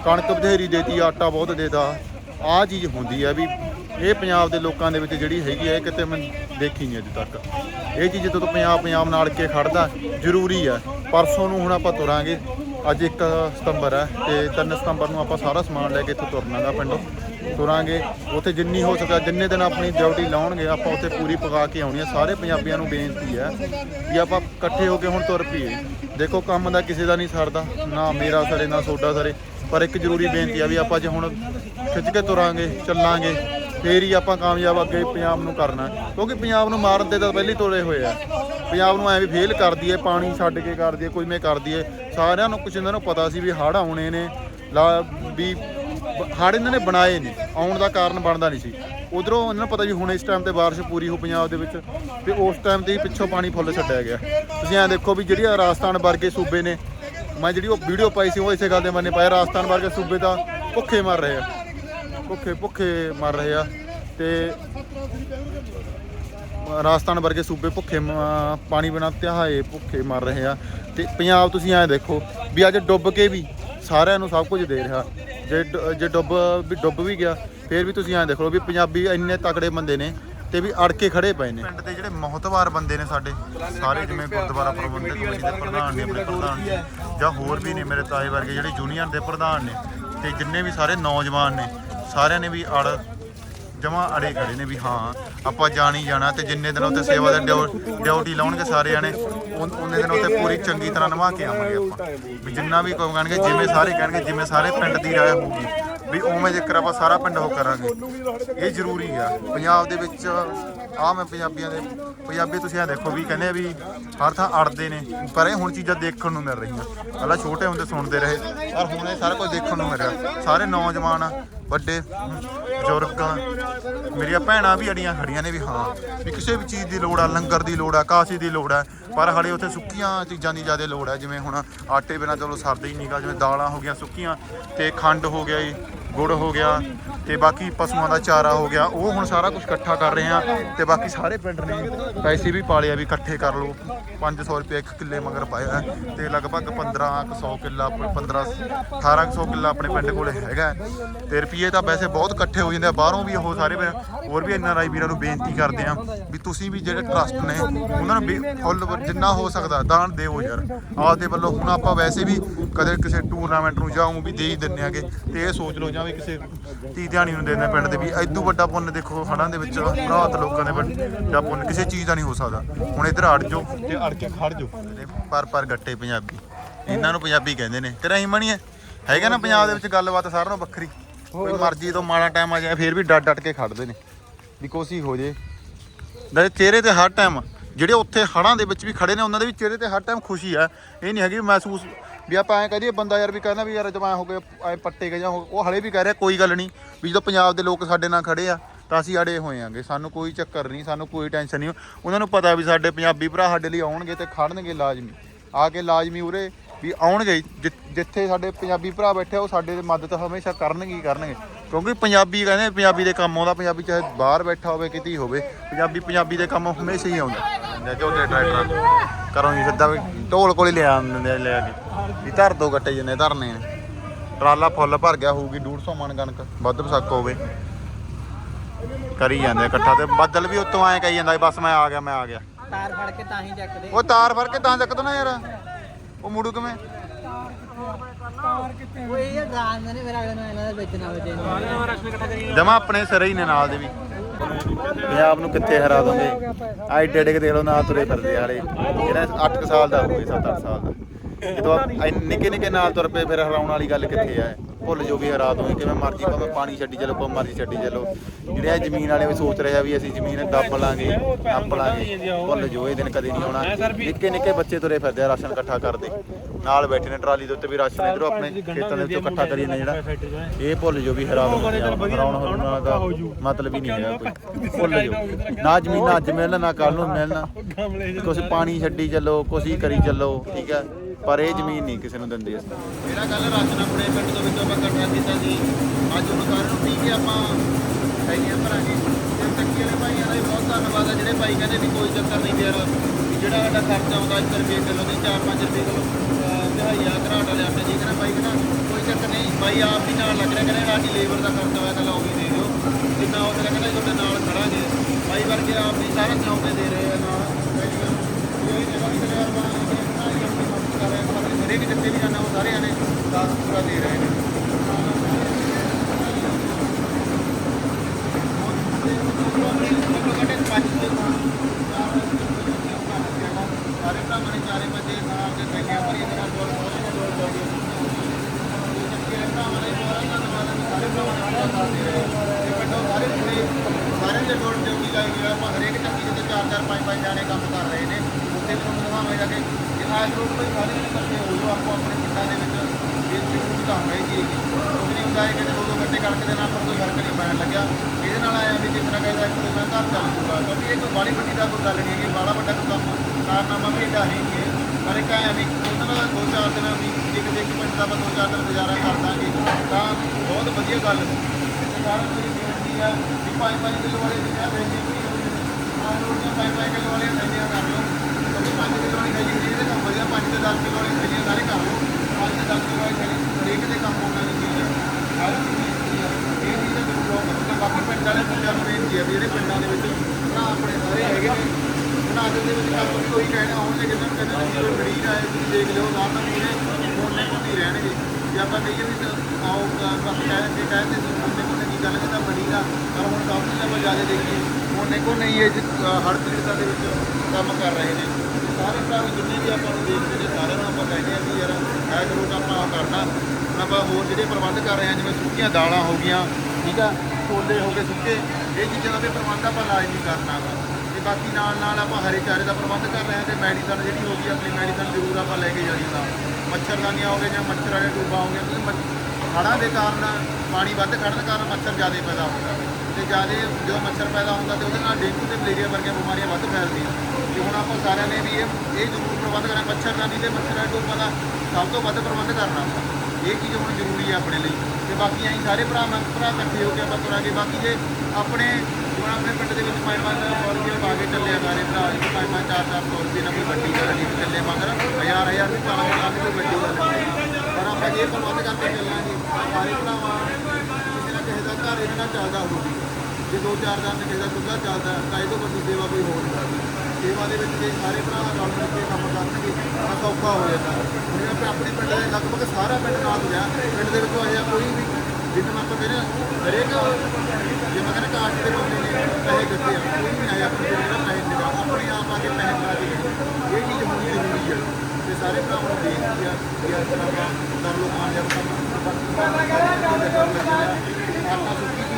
B: ਕਣਕ ਬਥੇਰੀ ਦੇਤੀ, ਆਟਾ ਬਹੁਤ ਦੇਤਾ। ਆਹ ਚੀਜ਼ ਹੁੰਦੀ ਹੈ ਵੀ ਇਹ ਪੰਜਾਬ ਦੇ ਲੋਕਾਂ ਦੇ ਵਿੱਚ ਜਿਹੜੀ ਹੈਗੀ ਹੈ ਕਿਤੇ ਮੈਂ ਦੇਖੀ ਨਹੀਂ ਅੱਜ ਤੱਕ। ਇਹ ਚੀਜ਼ ਜਦੋਂ ਪੰਜਾਬ ਪੰਜਾਬ ਨਾਲ ਕੇ ਖੜਦਾ, ਜ਼ਰੂਰੀ ਹੈ। ਪਰਸੋਂ ਨੂੰ ਹੁਣ ਆਪਾਂ ਤੁਰਾਂਗੇ ਅੱਜ 1 ਸਤੰਬਰ ਹੈ ਤੇ 3 ਸਤੰਬਰ ਨੂੰ ਆਪਾਂ ਸਾਰਾ ਸਮਾਨ ਲੈ ਕੇ ਇੱਥੋਂ ਤੁਰਨਾਗਾ ਪਿੰਡੋਂ। ਤੁਰਾਂਗੇ, ਉੱਥੇ ਜਿੰਨੀ ਹੋ ਸਕਦਾ ਜਿੰਨੇ ਦਿਨ ਆਪਣੀ ਡਿਊਟੀ ਲਾਉਣਗੇ, ਆਪਾਂ ਉੱਥੇ ਪੂਰੀ ਪਕਾ ਕੇ ਆਉਣੀ ਹੈ। ਸਾਰੇ ਪੰਜਾਬੀਆਂ ਨੂੰ ਬੇਨਤੀ ਹੈ ਵੀ ਆਪਾਂ ਇਕੱਠੇ ਹੋ ਕੇ ਹੁਣ ਤੁਰ ਪਈਏ। ਦੇਖੋ, ਕੰਮ ਦਾ ਕਿਸੇ ਦਾ ਨਹੀਂ ਸਰਦਾ, ਨਾ ਮੇਰਾ ਸਰੇ, ਨਾ ਸੋਡਾ ਸਰੇ। ਪਰ ਇੱਕ ਜ਼ਰੂਰੀ ਬੇਨਤੀ ਆ ਵੀ ਆਪਾਂ ਜੇ ਹੁਣ ਖਿੱਚ ਕੇ ਤੁਰਾਂਗੇ, ਚੱਲਾਂਗੇ ਫੇਰ ਹੀ ਆਪਾਂ ਕਾਮਯਾਬ ਅੱਗੇ ਪੰਜਾਬ ਨੂੰ ਕਰਨਾ ਕਿਉਂਕਿ ਪੰਜਾਬ ਨੂੰ ਮਾਰਨ ਦੇ ਤਾਂ ਪਹਿਲੀ ਹੀ ਹੋਏ ਆ। ਪੰਜਾਬ ਨੂੰ ਐ ਵੀ ਫੇਲ ਕਰ ਦਈਏ, ਪਾਣੀ ਛੱਡ ਕੇ ਕਰ ਦਈਏ, ਕੋਈ ਮੈਂ ਕਰ ਦਈਏ। ਸਾਰਿਆਂ ਨੂੰ ਕੁਛ ਇਹਨਾਂ ਨੂੰ ਪਤਾ ਸੀ ਵੀ ਹੜ੍ਹ ਆਉਣੇ ਨੇ, ਲਾ ਵੀ ਬ- ਹੜ੍ਹ ਇਹਨਾਂ ਨੇ ਬਣਾਏ ਨਹੀਂ, ਆਉਣ ਦਾ ਕਾਰਨ ਬਣਦਾ ਨਹੀਂ ਸੀ। ਉਧਰੋਂ ਇਹਨਾਂ ਨੂੰ ਪਤਾ ਵੀ ਹੁਣ ਇਸ ਟਾਈਮ ਤੇ ਬਾਰਿਸ਼ ਪੂਰੀ ਹੋ ਪੰਜਾਬ ਦੇ ਵਿੱਚ, ਤੇ ਉਸ ਟਾਈਮ ਤੇ ਹੀ ਪਿੱਛੋਂ ਪਾਣੀ ਫੁੱਲ ਛੱਡਿਆ ਗਿਆ। ਤੁਸੀਂ ਐ ਦੇਖੋ ਵੀ ਜਿਹੜੀ ਰਾਜਸਥਾਨ ਵਰਗੇ ਸੂਬੇ ਨੇ, ਮੈਂ ਜਿਹੜੀ ਉਹ ਵੀਡੀਓ ਪਾਈ ਸੀ, ਉਹ ਇਸੇ ਗੱਲ ਦੇ ਮੰਨੇ ਪਾਇਆ, ਰਾਜਸਥਾਨ ਵਰਗੇ ਸੂਬੇ ਤਾਂ ਭੁੱਖੇ ਮਰ ਰਹੇ ਆ। ਭੁੱਖੇ ਭੁੱਖੇ ਮਰ ਰਹੇ ਆ ਤੇ ਰਾਜਸਥਾਨ ਵਰਗੇ ਸੂਬੇ ਭੁੱਖੇ ਪਾਣੀ ਬਿਨਾਂ ਤਿਹਾਏ ਭੁੱਖੇ ਮਰ ਰਹੇ ਆ। ਤੇ ਪੰਜਾਬ ਤੁਸੀਂ ਐਂ ਦੇਖੋ ਵੀ ਅੱਜ ਡੁੱਬ ਕੇ ਵੀ ਸਾਰਿਆਂ ਨੂੰ ਸਭ ਕੁਝ ਦੇ ਰਿਹਾ। ਜੇ ਜੇ ਡੁੱਬ ਵੀ ਡੁੱਬ ਵੀ ਗਿਆ, ਫਿਰ ਵੀ ਤੁਸੀਂ ਐਂ ਦੇਖ ਲਓ ਵੀ ਪੰਜਾਬੀ ਇੰਨੇ ਤਕੜੇ ਬੰਦੇ ਨੇ ਤੇ ਵੀ ਅੜ ਕੇ ਖੜੇ ਪਏ ਨੇ। ਪਿੰਡ ਦੇ ਜਿਹੜੇ ਮਹਤਵਾਰ ਬੰਦੇ ਨੇ ਸਾਡੇ, ਸਾਰੇ ਜਿਵੇਂ ਗੁਰਦੁਆਰਾ ਪ੍ਰਬੰਧਕ ਕਮੇਟੀ ਦੇ ਪ੍ਰਧਾਨ ਨੇ, ਆਪਣੇ ਪ੍ਰਧਾਨ ਨੇ ਜਾਂ ਹੋਰ ਵੀ ਨੇ ਮੇਰੇ ਤਾਏ ਵਰਗੇ ਜਿਹੜੇ ਯੂਨੀਅਨ ਦੇ ਪ੍ਰਧਾਨ ਨੇ, ਤੇ ਜਿੰਨੇ ਵੀ ਸਾਰੇ ਨੌਜਵਾਨ ਨੇ ਸਾਰਿਆਂ ਨੇ ਵੀ ਅੜ ਜਮਾ ਅੜੇ ਖੜੇ ਨੇ ਵੀ ਹਾਂ, ਆਪਾਂ ਜਾਣੀ ਜਾਣਾ ਤੇ ਜਿੰਨੇ ਦਿਨ ਉੱਤੇ ਸੇਵਾ ਦਾ ਡਿਊ- ਡਿਊਟੀ ਲਾਉਣਗੇ ਸਾਰੇ ਜਾਣੇ ਉਨ- ਉਹਨੇ ਦਿਨ ਉੱਤੇ ਪੂਰੀ ਚੰਗੀ ਤਰ੍ਹਾਂ ਨਿਭਾ ਕੇ ਆਵਾਂਗੇ ਆਪਾਂ। ਵੀ ਜਿੰਨਾ ਵੀ ਕੋਈ ਕਹਿਣਗੇ, ਜਿਵੇਂ ਸਾਰੇ ਕਹਿਣਗੇ, ਜਿਵੇਂ ਸਾਰੇ ਪਿੰਡ ਦੀ ਰਾਏ ਹੋਊਗੀ, ਵੀ ਉਵੇਂ ਜੇਕਰ ਆਪਾਂ ਸਾਰਾ ਪਿੰਡ ਉਹ ਕਰਾਂਗੇ। ਇਹ ਜ਼ਰੂਰੀ ਆ। ਪੰਜਾਬ ਦੇ ਵਿੱਚ ਆ ਮੈਂ ਪੰਜਾਬੀਆਂ ਦੇ, ਪੰਜਾਬੀ ਤੁਸੀਂ ਆ ਦੇਖੋ ਵੀ ਕਹਿੰਦੇ ਆ ਵੀ ਹਰ ਥਾਂ ਅੜਦੇ ਨੇ, ਪਰ ਇਹ ਹੁਣ ਚੀਜ਼ਾਂ ਦੇਖਣ ਨੂੰ ਮਿਲ ਰਹੀਆਂ। ਪਹਿਲਾਂ ਛੋਟੇ ਹੁੰਦੇ ਸੁਣਦੇ ਰਹੇ, ਪਰ ਹੁਣ ਇਹ ਸਾਰਾ ਕੁਝ ਦੇਖਣ ਨੂੰ ਮਿਲ ਰਿਹਾ। ਸਾਰੇ ਨੌਜਵਾਨ ਵੱਡੇ ਬਜ਼ੁਰਗ, ਮੇਰੀਆਂ ਭੈਣਾਂ ਵੀ ਅੜੀਆਂ ਖੜੀਆਂ ਨੇ ਵੀ ਹਾਂ, ਵੀ ਕਿਸੇ ਵੀ ਚੀਜ਼ ਦੀ ਲੋੜ ਆ, ਲੰਗਰ ਦੀ ਲੋੜ ਆ, ਕਾਸੀ ਦੀ ਲੋੜ ਆ, ਪਰ ਹਲੇ ਉੱਥੇ ਸੁੱਕੀਆਂ ਚੀਜ਼ਾਂ ਦੀ ਜ਼ਿਆਦਾ ਲੋੜ ਆ, ਜਿਵੇਂ ਹੁਣ ਆਟੇ ਬਿਨਾਂ ਚਲੋ ਸਰਦਾ ਹੀ ਨਹੀਂਗਾ ਜਿਵੇਂ ਦਾਲਾਂ ਹੋ ਗਈਆਂ ਸੁੱਕੀਆਂ ਤੇ ਖੰਡ ਹੋ ਗਿਆ ਜੀ। ਗੁੜ ਹੋ ਗਿਆ ਤੇ ਬਾਕੀ ਪਸ਼ੂਆਂ ਦਾ ਚਾਰਾ ਹੋ ਗਿਆ, ਉਹ ਹੁਣ ਸਾਰਾ ਕੁਝ ਇਕੱਠਾ ਕਰ ਰਹੇ ਆ ਤੇ ਬਾਕੀ ਸਾਰੇ ਪਿੰਡ ਨੇ ਪੈਸੇ ਵੀ ਪਾਲੇ ਆ ਵੀ ਇਕੱਠੇ ਕਰ ਲਓ। 500 ਰੁਪਏ ਇੱਕ ਕਿੱਲੇ ਮਗਰ ਪਾਇਆ ਤੇ ਲਗਭਗ 1500 ਕਿੱਲਾ 15 1800 ਕਿੱਲਾ ਆਪਣੇ ਪਿੰਡ ਕੋਲੇ ਹੈਗਾ ਤੇ ਰੁਪਏ ਤਾਂ ਵੈਸੇ ਬਹੁਤ ਇਕੱਠੇ ਹੋ ਜਾਂਦੇ ਆ, ਬਾਹਰੋਂ ਵੀ ਉਹ ਸਾਰੇ ਹੋਰ ਵੀ ਇੰਨਾ ਰਾਈ ਵੀਰਾਂ ਨੂੰ ਬੇਨਤੀ ਕਰਦੇ ਆ ਵੀ ਤੁਸੀਂ ਵੀ ਜਿਹੜੇ ਟਰਸਟ ਨੇ, ਉਹਨਾਂ ਨੂੰ ਵੀ ਫੁੱਲ ਜਿੰਨਾ ਹੋ ਸਕਦਾ ਦਾਨ ਦਿਓ ਯਾਰ। ਆਪਦੇ ਵੱਲੋਂ ਹੁਣ ਆਪਾਂ ਵੈਸੇ ਵੀ ਕਦੇ ਕਿਸੇ ਟੂਰਨਾਮੈਂਟ ਨੂੰ ਜਾਊਂ ਵੀ ਦੇ ਹੀ ਦਿੰਨੇ ਆਗੇ ਤੇ ਇਹ ਸੋਚ ਲਓ ਜਾਂ ਵੀ ਕਿਸੇ ਤੀ ਧਿਆਣੀ ਨੂੰ ਦੇ ਦਿੰਦੇ ਪਿੰਡ ਦੇ ਵੀ ਐਦੂ ਵੱਡਾ ਪੁੰਨ ਦੇਖੋ ਹੜਾਂ ਦੇ ਵਿੱਚ ਰਾਤ ਲੋਕਾਂ ਦੇ ਵੱਡਾ ਪੁੰਨ ਕਿਸੇ ਚੀਜ਼ ਦਾ ਨਹੀਂ ਹੋ ਸਕਦਾ। ਹੁਣ ਇੱਧਰ ਅੜ ਜਾਓ। ਤੇ ਅੜ ਕੇ ਖੜ ਜਾਓ। ਪਰ ਪਰ ਗੱਟੇ ਪੰਜਾਬੀ। ਇਹਨਾਂ ਨੂੰ ਪੰਜਾਬੀ ਕਹਿੰਦੇ ਨੇ। ਤੇਰਾ ਹਿੰਮਣੀ ਹੈ? ਹੈਗਾ ਨਾ ਪੰਜਾਬ ਦੇ ਵਿੱਚ ਗੱਲਬਾਤ ਸਾਰਿਆਂ ਨਾਲੋਂ ਵੱਖਰੀ। ਕੋਈ ਮਰਜ਼ੀ ਤੋਂ ਮਾੜਾ ਟਾਈਮ ਆ ਜਾਏ ਫੇਰ ਵੀ ਡਟ ਡਟ ਕੇ ਖੜਦੇ ਨੇ। ਵੀ ਕੋਸੀ ਹੋ ਜੇ ਦੇ ਚਿਹਰੇ ਤੇ ਹਰ ਟਾਈਮ ਜਿਹੜੇ ਉੱਥੇ ਹੜਾਂ ਦੇ ਵਿੱਚ ਵੀ ਖੜੇ ਨੇ, ਉਹਨਾਂ ਦੇ ਵੀ ਚਿਹਰੇ ਤੇ ਹਰ ਟਾਈਮ ਖੁਸ਼ੀ ਆ ਇਹ ਨਹੀਂ ਹੈਗੀ ਵੀ ਮਹਿਸੂਸ ਵੀ ਆਪਾਂ ਐਂ ਕਹਦੇ ਬੰਦਾ ਯਾਰ ਵੀ ਕਹਿੰਦਾ ਵੀ ਯਾਰ ਜਮਾ ਹੋ ਗਏ, ਐ ਪੱਟੇ ਗਏ ਜਾਂ ਹੋ- ਉਹ ਹਲੇ ਵੀ ਕਹਿ ਰਿਹਾ, ਕੋਈ ਗੱਲ ਨਹੀਂ, ਵੀ ਜਦੋਂ ਪੰਜਾਬ ਦੇ ਲੋਕ ਸਾਡੇ ਨਾਲ ਖੜੇ ਆ, ਤਾਂ ਅਸੀਂ ਅੜੇ ਹੋਏ ਆਂਗੇ। ਸਾਨੂੰ ਕੋਈ ਚੱਕਰ ਨਹੀਂ, ਸਾਨੂੰ ਕੋਈ ਟੈਨਸ਼ਨ ਨਹੀਂ। ਉਹਨਾਂ ਨੂੰ ਪਤਾ ਵੀ ਸਾਡੇ ਪੰਜਾਬੀ ਭਰਾ ਸਾਡੇ ਲਈ ਆਉਣਗੇ ਤੇ ਖੜਨਗੇ ਲਾਜ਼ਮੀ। ਆ ਕੇ ਲਾਜ਼ਮੀ ਉਰੇ ਵੀ ਆਉਣਗੇ ਜਿ- ਜਿੱਥੇ ਸਾਡੇ ਪੰਜਾਬੀ ਭਰਾ ਬੈਠੇ ਆ, ਉਹ ਸਾਡੇ ਦੀ ਮਦਦ ਹਮੇਸ਼ਾ ਕਰਨਗੇ ਹੀ ਕਰਨਗੇ? ਕਿਉਂਕਿ ਪੰਜਾਬੀ ਕਹਿੰਦੇ ਪੰਜਾਬੀ ਦੇ ਕੰਮ ਆਉਂਦਾ ਪੰਜਾਬੀ ਚਾਹੇ ਬਾਹਰ ਬੈਠਾ ਹੋਵੇ ਕਿਤੇ ਹੀ ਹੋਵੇ ਪੰਜਾਬੀ ਪੰਜਾਬੀ ਦੇ ਕੰਮ ਹਮੇਸ਼ਾ ਹੀ ਆਉਂਦਾ। ਜਾਂ ਝੋਟੇ ਟਰੈਕਟਰ ਕਰੋ ਜੀ ਸਿੱਧਾ ਵੀ ਢੋਲ ਕੋਲ ਹੀ ਆਉਂਦੇ ਆ ਲੈ ਕੇ। ਵੀ ਧਰ ਦੋ ਗੱਟੇ ਜਿੰਨੇ ਧਰਨੇ ਨੇ। ਟਰਾਲਾ ਫੁੱਲ ਭਰ ਗਿਆ ਹੋਊਗੀ 150 ਮਣ ਕਣਕ ਵੱਧ ਬਸਕ ਹੋਵੇ। ਕਰੀ ਜਾਂਦੇ ਇਕੱਠਾ ਤੇ ਬੱਦਲ ਵੀ ਉੱਤੋਂ ਐਂ ਕਹੀ ਜਾਂਦਾ ਵੀ ਬਸ ਮੈਂ ਆ ਗਿਆ ਮੈਂ ਆ ਗਿਆ।
C: ਤਾਰ ਫੜ ਕੇ ਤਾਂ ਹੀ ਚੱਕਦੇ।
B: ਉਹ ਤਾਰ ਫੜ ਕੇ ਤਾਂ ਚੱਕ ਦੋ ਨਾ ਯਾਰ। ਉਹ ਮੁੜੂ ਕਿਵੇਂ?
C: ਉਹ ਇਹ ਜਾਣਦੇ ਨੇ ਮੇਰਾ ਅਗਲੇ ਨੂੰ ਇਹਨਾਂ ਦਾ ਵੇਚਣਾ ਵਜੇ
B: ਜਮਾ ਆਪਣੇ ਸਿਰ ਹੀ ਨੇ ਨਾਲ ਦੇ ਵੀ। ਪੰਜਾਬ ਨੂੰ ਕਿੱਥੇ ਹਰਾ ਦੋਗੇ ਆਈ ਡੇਡੇ ਕੇ ਦੇਖ ਲਓ ਨਾ ਤੁਰੇ ਫਿਰਦੇ ਵਾਲੇ ਜਿਹੜਾ 8 ਸਾਲ ਦਾ ਹੋਵੇ 7-8 ਸਾਲ ਦਾ। ਜਦੋਂ ਨਿੱਕੇ ਨਿੱਕੇ ਨਾਲ ਤੁਰ ਪਏ, ਫਿਰ ਹਰਾਉਣ ਵਾਲੀ ਗੱਲ ਕਿੱਥੇ ਆ? ਭੁੱਲ ਜੋ ਵੀ ਹਰਾ ਦੋਗੇ ਕਿਵੇਂ ਮਰਜ਼ੀ ਭਾਵੇਂ ਪਾਣੀ ਛੱਡੀ ਚੱਲੋ, ਭਾਵੇਂ ਮਰਜ਼ੀ ਛੱਡੀ ਚੱਲੋ। ਜਿਹੜੇ ਆ ਜ਼ਮੀਨ ਵਾਲੇ ਵੀ ਸੋਚ ਰਹੇ ਆ ਵੀ ਅਸੀਂ ਜ਼ਮੀਨ ਦੱਬ ਲਾਂਗੇ ਦੱਬ ਲਾਂਗੇ, ਭੁੱਲ ਜੋ ਇਹ ਦਿਨ ਕਦੇ ਨਹੀਂ ਆਉਣਾ। ਨਿੱਕੇ ਨਿੱਕੇ ਬੱਚੇ ਤੁਰੇ ਫਿਰਦੇ ਆ, ਰਾਸ਼ਨ ਇਕੱਠਾ ਕਰਦੇ। ਨਾਲ ਬੈਠੇ ਨੇ ਟਰਾਲੀ ਦੇ ਉੱਤੇ ਵੀ ਰਾਸ਼ਨ ਇਧਰੋਂ ਆਪਣੇ ਖੇਤਾਂ ਦੇ ਵਿੱਚੋਂ ਇਕੱਠਾ ਕਰੀ ਜਾਂਦੇ ਜਿਹੜਾ। ਇਹ ਭੁੱਲ ਜੋ ਵੀ ਹਰਾ ਹਰਾਉਣ ਹਰਾਉਣ ਦਾ ਮਤਲਬ ਹੀ ਨਹੀਂ ਹੈਗਾ ਕੋਈ। ਭੁੱਲ ਜੋ ਨਾ ਜ਼ਮੀਨਾਂ ਅੱਜ ਮਿਲਣਾ, ਨਾ ਕੱਲ ਨੂੰ ਮਿਲਣਾ। ਕੁਛ ਪਾਣੀ ਛੱਡੀ ਚੱਲੋ, ਕੁਛ ਹੀ ਕਰੀ ਚੱਲੋ, ਠੀਕ ਹੈ? ਪਰ ਇਹ ਜ਼ਮੀਨ ਨਹੀਂ ਕਿਸੇ ਨੂੰ ਦਿੰਦੇ ਅਸੀਂ। ਜਿਹੜਾ ਕੱਲ ਰਾਸ਼ਨ ਆਪਣੇ ਪਿੰਡ ਤੋਂ ਵਿੱਚੋਂ ਆਪਾਂ ਇਕੱਠਾ ਕੀਤਾ ਸੀ ਅੱਜ ਉਹ ਸਾਰਿਆਂ ਨੂੰ ਠੀਕ ਹੈ, ਆਪਾਂ ਥੈਲੀਆਂ ਭਰਾਂਗੇ ਤੇ ਚੱਕੀ ਵਾਲੇ ਭਾਈਆਂ ਦਾ ਵੀ ਬਹੁਤ ਧੰਨਵਾਦ ਆ, ਜਿਹੜੇ ਭਾਈ ਕਹਿੰਦੇ ਵੀ ਕੋਈ ਚੱਕਰ ਨਹੀਂ ਯਾਰ ਵੀ ਜਿਹੜਾ ਸਾਡਾ ਖਰਚਾ ਆਉਂਦਾ 1 ਰੁਪਏ ਕਿਲੋ ਦੇ 4-5 ਰੁਪਏ ਕਿਲੋ ਦਿਹਾਈਆ ਘਰਾਟ ਵਾਲੇ ਆਟੇ ਜੀ, ਕਹਿੰਦਾ ਭਾਈ ਕਹਿੰਦਾ ਕੋਈ ਚੱਕਰ ਨਹੀਂ, ਭਾਈ ਆਪ ਵੀ ਨਾਲ ਲੱਗ ਰਿਹਾ, ਕਹਿੰਦਾ ਸਾਡੀ ਲੇਬਰ ਦਾ ਖਰਚਾ ਹੋਇਆ ਤਾਂ ਉਹ ਵੀ ਦੇ ਦਿਓ। ਜਿੰਨਾ ਉਹ ਕਹਿੰਦਾ ਤੁਹਾਡੇ ਨਾਲ ਖੜਾਂਗੇ। ਭਾਈ ਵਰਗੇ ਆਪ ਵੀ ਸਾਰਾ ਚੌਂਕੇ ਦੇ ਰਹੇ ਆ ਨਾਲ। ਥੈਲੀਆਂ ਕੋਈ ਜਗ੍ਹਾ ਵੀ ਚਲੇ ਆਪਾਂ ਹਰੇਕ ਜਿੱਥੇ ਵੀ ਜਾਣਾ ਉਹ ਸਾਰੇ ਆਨੇ ਸਾਥ ਪੂਰਾ ਦੇ ਰਹੇ ਨੇ ਸਾਰੇ ਭਰਾਵਾਂ ਨੇ ਚਾਰੇ ਪੰਜੇ ਨਾਲ ਦੇ ਬੈਠੇ ਪਰ ਇਹਦੇ ਨਾਲ ਜੋੜ ਸਾਰੇ ਜੋੜ ਜੋੜ ਚੱਕੇ ਭਰਾਵਾਂ ਨੇ ਬਹੁਤ ਧੰਨਵਾਦ ਹੈ ਸਾਰੇ ਭਰਾਵਾਂ ਨੇ ਸਾਡਾ ਸਾਥ ਦੇ ਰਹੇ ਤੇ ਪਿੰਡੋਂ ਸਾਰੇ ਪੂਰੇ ਸਾਰੇ ਦੇ ਜੋੜ ਜੋੜੀ ਲਾਈ ਹੋਇਆ ਆਪਾਂ ਹਰੇਕ ਚੱਕੀ ਜਿੱਤੇ ਚਾਰ ਚਾਰ ਪੰਜ ਪੰਜ ਜਾਣੇ ਕੰਮ ਕਰ ਰਹੇ ਨੇ ਉੱਥੇ ਵੀ ਤੁਹਾਨੂੰ ਦਿਖਾਵਾਂਗੇ ਜਾ ਕੇ ਕਿ ਆਜ ਰੋਡ ਤੇ ਸਾਰੇ ਨੇ ਇਕੱਠੇ ਹੋ ਜਾਓ ਆਪੋ ਆਪਣੇ ਪਿੰਡਾਂ ਦੇ ਵਿੱਚ ਇਹ ਜ਼ਰੂਰ ਕੰਮ ਹੈਗੀ ਹੈਗੀ ਉਹ ਨਹੀਂ ਹੁੰਦਾ ਹੈ ਕਿ ਦੋ ਦੋ ਘੰਟੇ ਕਣਕ ਦੇ ਨਾਲ ਪਰ ਕੋਈ ਫ਼ਰਕ ਨਹੀਂ ਪੈਣ ਲੱਗਿਆ ਇਹਦੇ ਨਾਲ ਆਇਆ ਵੀ ਜਿਸ ਤਰ੍ਹਾਂ ਕਹਿੰਦਾ ਇੱਕ ਦਿਨ ਘਰ ਚੱਲ ਜੂਗਾ ਕਿਉਂਕਿ ਇਹ ਕੋਈ ਬਾੜੀ ਵੱਡੀ ਦਾ ਕੋਈ ਗੱਲ ਨਹੀਂ ਹੈ ਬਾੜਾ ਵੱਡਾ ਕੋਈ ਕੰਮ ਕਾਰਨਾਮਾ ਵੀ ਏਡਾ ਨਹੀਂ ਹੈ ਪਰ ਇੱਕ ਆਇਆ ਵੀ ਉਹਨਾਂ ਨਾਲ ਦੋ ਚਾਰ ਦਿਨ ਵੀ ਇੱਕ ਦੇ ਇੱਕ ਪਿੰਡ ਦਾ ਆਪਾਂ ਦੋ ਚਾਰ ਦਿਨ ਗੁਜ਼ਾਰਾ ਕਰ ਦਾਂਗੇ ਤਾਂ ਬਹੁਤ ਵਧੀਆ ਗੱਲ ਇਸ ਤੇ ਸਾਰਾ ਬੇਨਤੀ ਆ ਵੀ ਪੰਜ ਪੰਜ ਕਿਲੋ ਵਾਲੇ ਜਿਹੜਾ ਵੇਚੀ ਆ ਰੋਟੀਆਂ ਪੰਜ ਪੰਜ ਕਿਲੋ ਵਾਲੀਆਂ ਥੈਲੀਆਂ ਕਰ ਲਓ ਪੰਜ ਕਿਲੋ ਵਾਲੀ ਇਹਦੇ ਕੰਮ ਵਧੀਆ ਪੰਜ ਤੇ 10 ਕਿਲੋ ਵਾਲੀ ਥੈਲੀਆਂ ਸਾਰੇ ਕਰ ਲਓ ਪੰਜ ਤੇ 10 ਕਿਲੋ ਵਾਲੀ ਥੈਲੀ ਹਰੇਕ ਦੇ ਕੰਮ ਆਉਣਾ ਨਹੀਂ ਚੀਜ਼ ਹੈ ਹਰ ਚੀਜ਼ ਇਹ ਚੀਜ਼ ਦਾ ਜ਼ਰੂਰ ਹੋਣਾ ਬਾਕੀ ਪਿੰਡ ਵਾਲੇ ਪੰਜਾਬ ਨੂੰ ਬੇਨਤੀ ਹੈ ਵੀ ਜਿਹੜੇ ਪਿੰਡਾਂ ਦੇ ਵਿੱਚ ਭਰਾ ਆਪਣੇ ਸਾਰੇ ਹੈਗੇ ਨੇ ਬਣਾ ਦੇ ਵਿੱਚ ਕੰਮ ਵੀ ਕੋਈ ਕਹਿਣਾ ਆਉਣਗੇ ਜਿੱਦਾਂ ਕਹਿੰਦੇ ਨੇ ਜਦੋਂ ਗਰੀਬ ਆਏ ਤੁਸੀਂ ਦੇਖ ਲਿਓ ਨਾਲ ਨਾਲ ਮੂਰੇ ਮੋਨੇ ਕੋਨੇ ਰਹਿਣਗੇ ਜੇ ਆਪਾਂ ਕਹੀਏ ਵੀ ਆਓ ਬਸ ਕਹਿੰਦੇ ਕਹਿੰਦੇ ਸੀ ਮੋਨੇ ਕੋਨੇ ਦੀ ਗੱਲ ਕਿਤਾ ਬਣੀ ਨਾ ਪਰ ਹੁਣ ਕਾਫੀ ਆਪਾਂ ਜ਼ਿਆਦਾ ਦੇਖੀਏ ਮੋਨੇ ਕੋਨੇ ਨਹੀਂ ਇਹ ਹਰ ਤਰੀਕਾ ਦੇ ਵਿੱਚ ਕੰਮ ਕਰ ਰਹੇ ਨੇ। ਸਾਰੇ ਭਰਾ ਵੀ ਜਿੰਨੇ ਵੀ ਆਪਾਂ ਨੂੰ ਦੇਖਦੇ ਨੇ, ਸਾਰਿਆਂ ਨੂੰ ਆਪਾਂ ਕਹਿੰਦੇ ਆ ਕਿ ਯਾਰ ਇਹ ਜ਼ਰੂਰ ਆਪਾਂ ਕਰਨਾ। ਹੁਣ ਆਪਾਂ ਹੋਰ ਜਿਹੜੇ ਪ੍ਰਬੰਧ ਕਰ ਰਹੇ ਆ ਜਿਵੇਂ ਸੁੱਕੀਆਂ ਦਾਲਾਂ ਹੋ ਗਈਆਂ, ਠੀਕ ਆ, ਛੋਲੇ ਹੋ ਗਏ ਸੁੱਕੇ, ਇਹ ਚੀਜ਼ਾਂ ਦਾ ਵੀ ਪ੍ਰਬੰਧ ਆਪਾਂ ਲਾਜ਼ਮੀ ਕਰਨਾ ਵਾ ਤੇ ਬਾਕੀ ਨਾਲ ਨਾਲ ਆਪਾਂ ਹਰੇ ਚਾਰੇ ਦਾ ਪ੍ਰਬੰਧ ਕਰ ਰਹੇ ਹਾਂ ਤੇ ਮੈਡੀਸਨ ਜਿਹੜੀ ਹੋ ਗਈ, ਆਪਣੀ ਮੈਡੀਸਨ ਜ਼ਰੂਰ ਆਪਾਂ ਲੈ ਕੇ ਜਾਣੀ ਦਾ ਮੱਛਰਦਾਨੀਆਂ ਹੋ ਗਏ ਜਾਂ ਮੱਛਰ ਵਾਲੇ ਟੂਬਾਂ ਹੋ ਗਈਆਂ, ਕਿਉਂਕਿ ਮੱਛ- ਦੇ ਕਾਰਨ ਪਾਣੀ ਵੱਧ ਖੜਨ ਕਾਰਨ ਮੱਛਰ ਜ਼ਿਆਦਾ ਪੈਦਾ ਹੁੰਦਾ। ਤੇ ਜ਼ਿਆਦਾ ਜਦੋਂ ਮੱਛਰ ਪੈਦਾ ਹੁੰਦਾ ਤੇ ਉਹਦੇ ਨਾਲ ਡੇਂਗੂ ਤੇ ਮਲੇਰੀਆ ਵਰਗੀਆਂ ਬਿਮਾਰੀਆਂ ਵੱਧ ਫੈਲਦੀਆਂ। ਤੇ ਹੁਣ ਆਪਾਂ ਸਾਰਿਆਂ ਨੇ ਵੀ ਇਹ ਇਹ ਜ਼ਰੂਰ ਪ੍ਰਬੰਧ ਕਰਨਾ ਮੱਛਰਦਾਨੀ ਤੇ ਮੱਛਰਾਂ ਵਾਲੇ ਟੂਬਾਂ ਦਾ ਸਭ ਤੋਂ ਵੱਧ ਪ੍ਰਬੰਧ ਕਰਨਾ ਇਹ ਚੀਜ਼ ਹੁਣ ਜ਼ਰੂਰੀ ਹੈ ਆਪਣੇ ਲਈ। ਤੇ ਬਾਕੀ ਅਸੀਂ ਸਾਰੇ ਭਰਾ, ਮੈਂ ਭਰਾ ਇਕੱਠੇ ਹੋ ਕੇ ਆਪਾਂ ਤੁਰਾਂਗੇ। ਬਾਕੀ ਜੇ ਆਪਣੇ ਹੁਣ ਆਪਣੇ ਪਿੰਡ ਦੇ ਵਿੱਚ ਪੰਜ ਪੰਜ ਫੌਜੀਆਂ ਪਾ ਕੇ ਚੱਲਿਆ ਸਾਰੇ ਭਰਾ ਜੀ ਪੰਜ ਪੰਜ, ਚਾਰ ਚਾਰ ਸੌ ਰੁਪਏ ਨਾਲ ਕੋਈ ਵੱਡੀ ਗੱਲ ਨਹੀਂ ਚੱਲੇ ਮਗਰ ਹਜ਼ਾਰ ਹਜ਼ਾਰ ਵੀ ਪਾ ਕੇ ਕੋਈ ਵੱਡੀ ਗੱਲ ਨਹੀਂ। ਪਰ ਆਪਾਂ ਇਹ ਪ੍ਰਬੰਧ ਕਰਕੇ ਚੱਲਾਂਗੇ। ਸਾਰੇ ਭਰਾਵਾਂ ਕਿਸੇ ਨਾ ਕਿਸੇ ਦਾ ਘਰ ਇਹਨਾਂ ਨਾਲ ਚੱਲਦਾ ਹੋਊਗੀ ਦੋ ਚਾਰ ਦਿਨ ਕਿਸੇ ਦਾ ਚੁੱਲ੍ਹਾ ਚੱਲਦਾ, ਤਾਂ ਇਹ ਤੋਂ ਵੱਡੀ ਸੇਵਾ ਕੋਈ ਹੋਰ ਨਹੀਂ ਸਕਦੀ ਸੇਵਾ ਦੇ ਵਿੱਚ ਜੇ ਸਾਰੇ ਭਰਾ ਰਲ ਮਿਲ ਕੇ ਕੰਮ ਕਰਨਗੇ, ਤਾਂ ਸੌਖਾ ਹੋ ਜਾਂਦਾ। ਹੁਣ ਆਪਾਂ ਆਪਣੇ ਪਿੰਡ ਦੇ ਲਗਭਗ ਸਾਰਾ ਪਿੰਡ ਨਾਲ ਹੋਇਆ ਪਿੰਡ ਦੇ ਵਿੱਚੋਂ ਅਜਿਹਾ ਕੋਈ ਵੀ ਜਿੱਦਾਂ ਆਪਾਂ ਕਹਿੰਦੇ ਹਰੇਕ ਜੇ ਮੈਂ ਕਹਿੰਦਾ ਕਾਸ਼ ਦੇ ਬੰਦੇ ਨੇ ਪੈਸੇ ਦਿੱਤੇ ਆ, ਕੋਈ ਵੀ ਆਇਆ ਆਪਣੇ ਜਿਹੜਾ ਪੈਸੇ ਦੇਗਾ ਆਪਣੇ ਆਪ ਆ ਕੇ ਪੈਸੇ ਕਰਾ ਕੇ ਇਹ ਚੀਜ਼ ਹੋਣੀ ਜ਼ਰੂਰੀ ਹੈ ਤੇ ਸਾਰੇ ਭਰਾਵਾਂ ਨੂੰ ਬੇਨਤੀ ਆ ਕਿ ਆਪਾਂ ਕਰ ਲੋ ਕਾਮਯਾਬ ਕੰਮ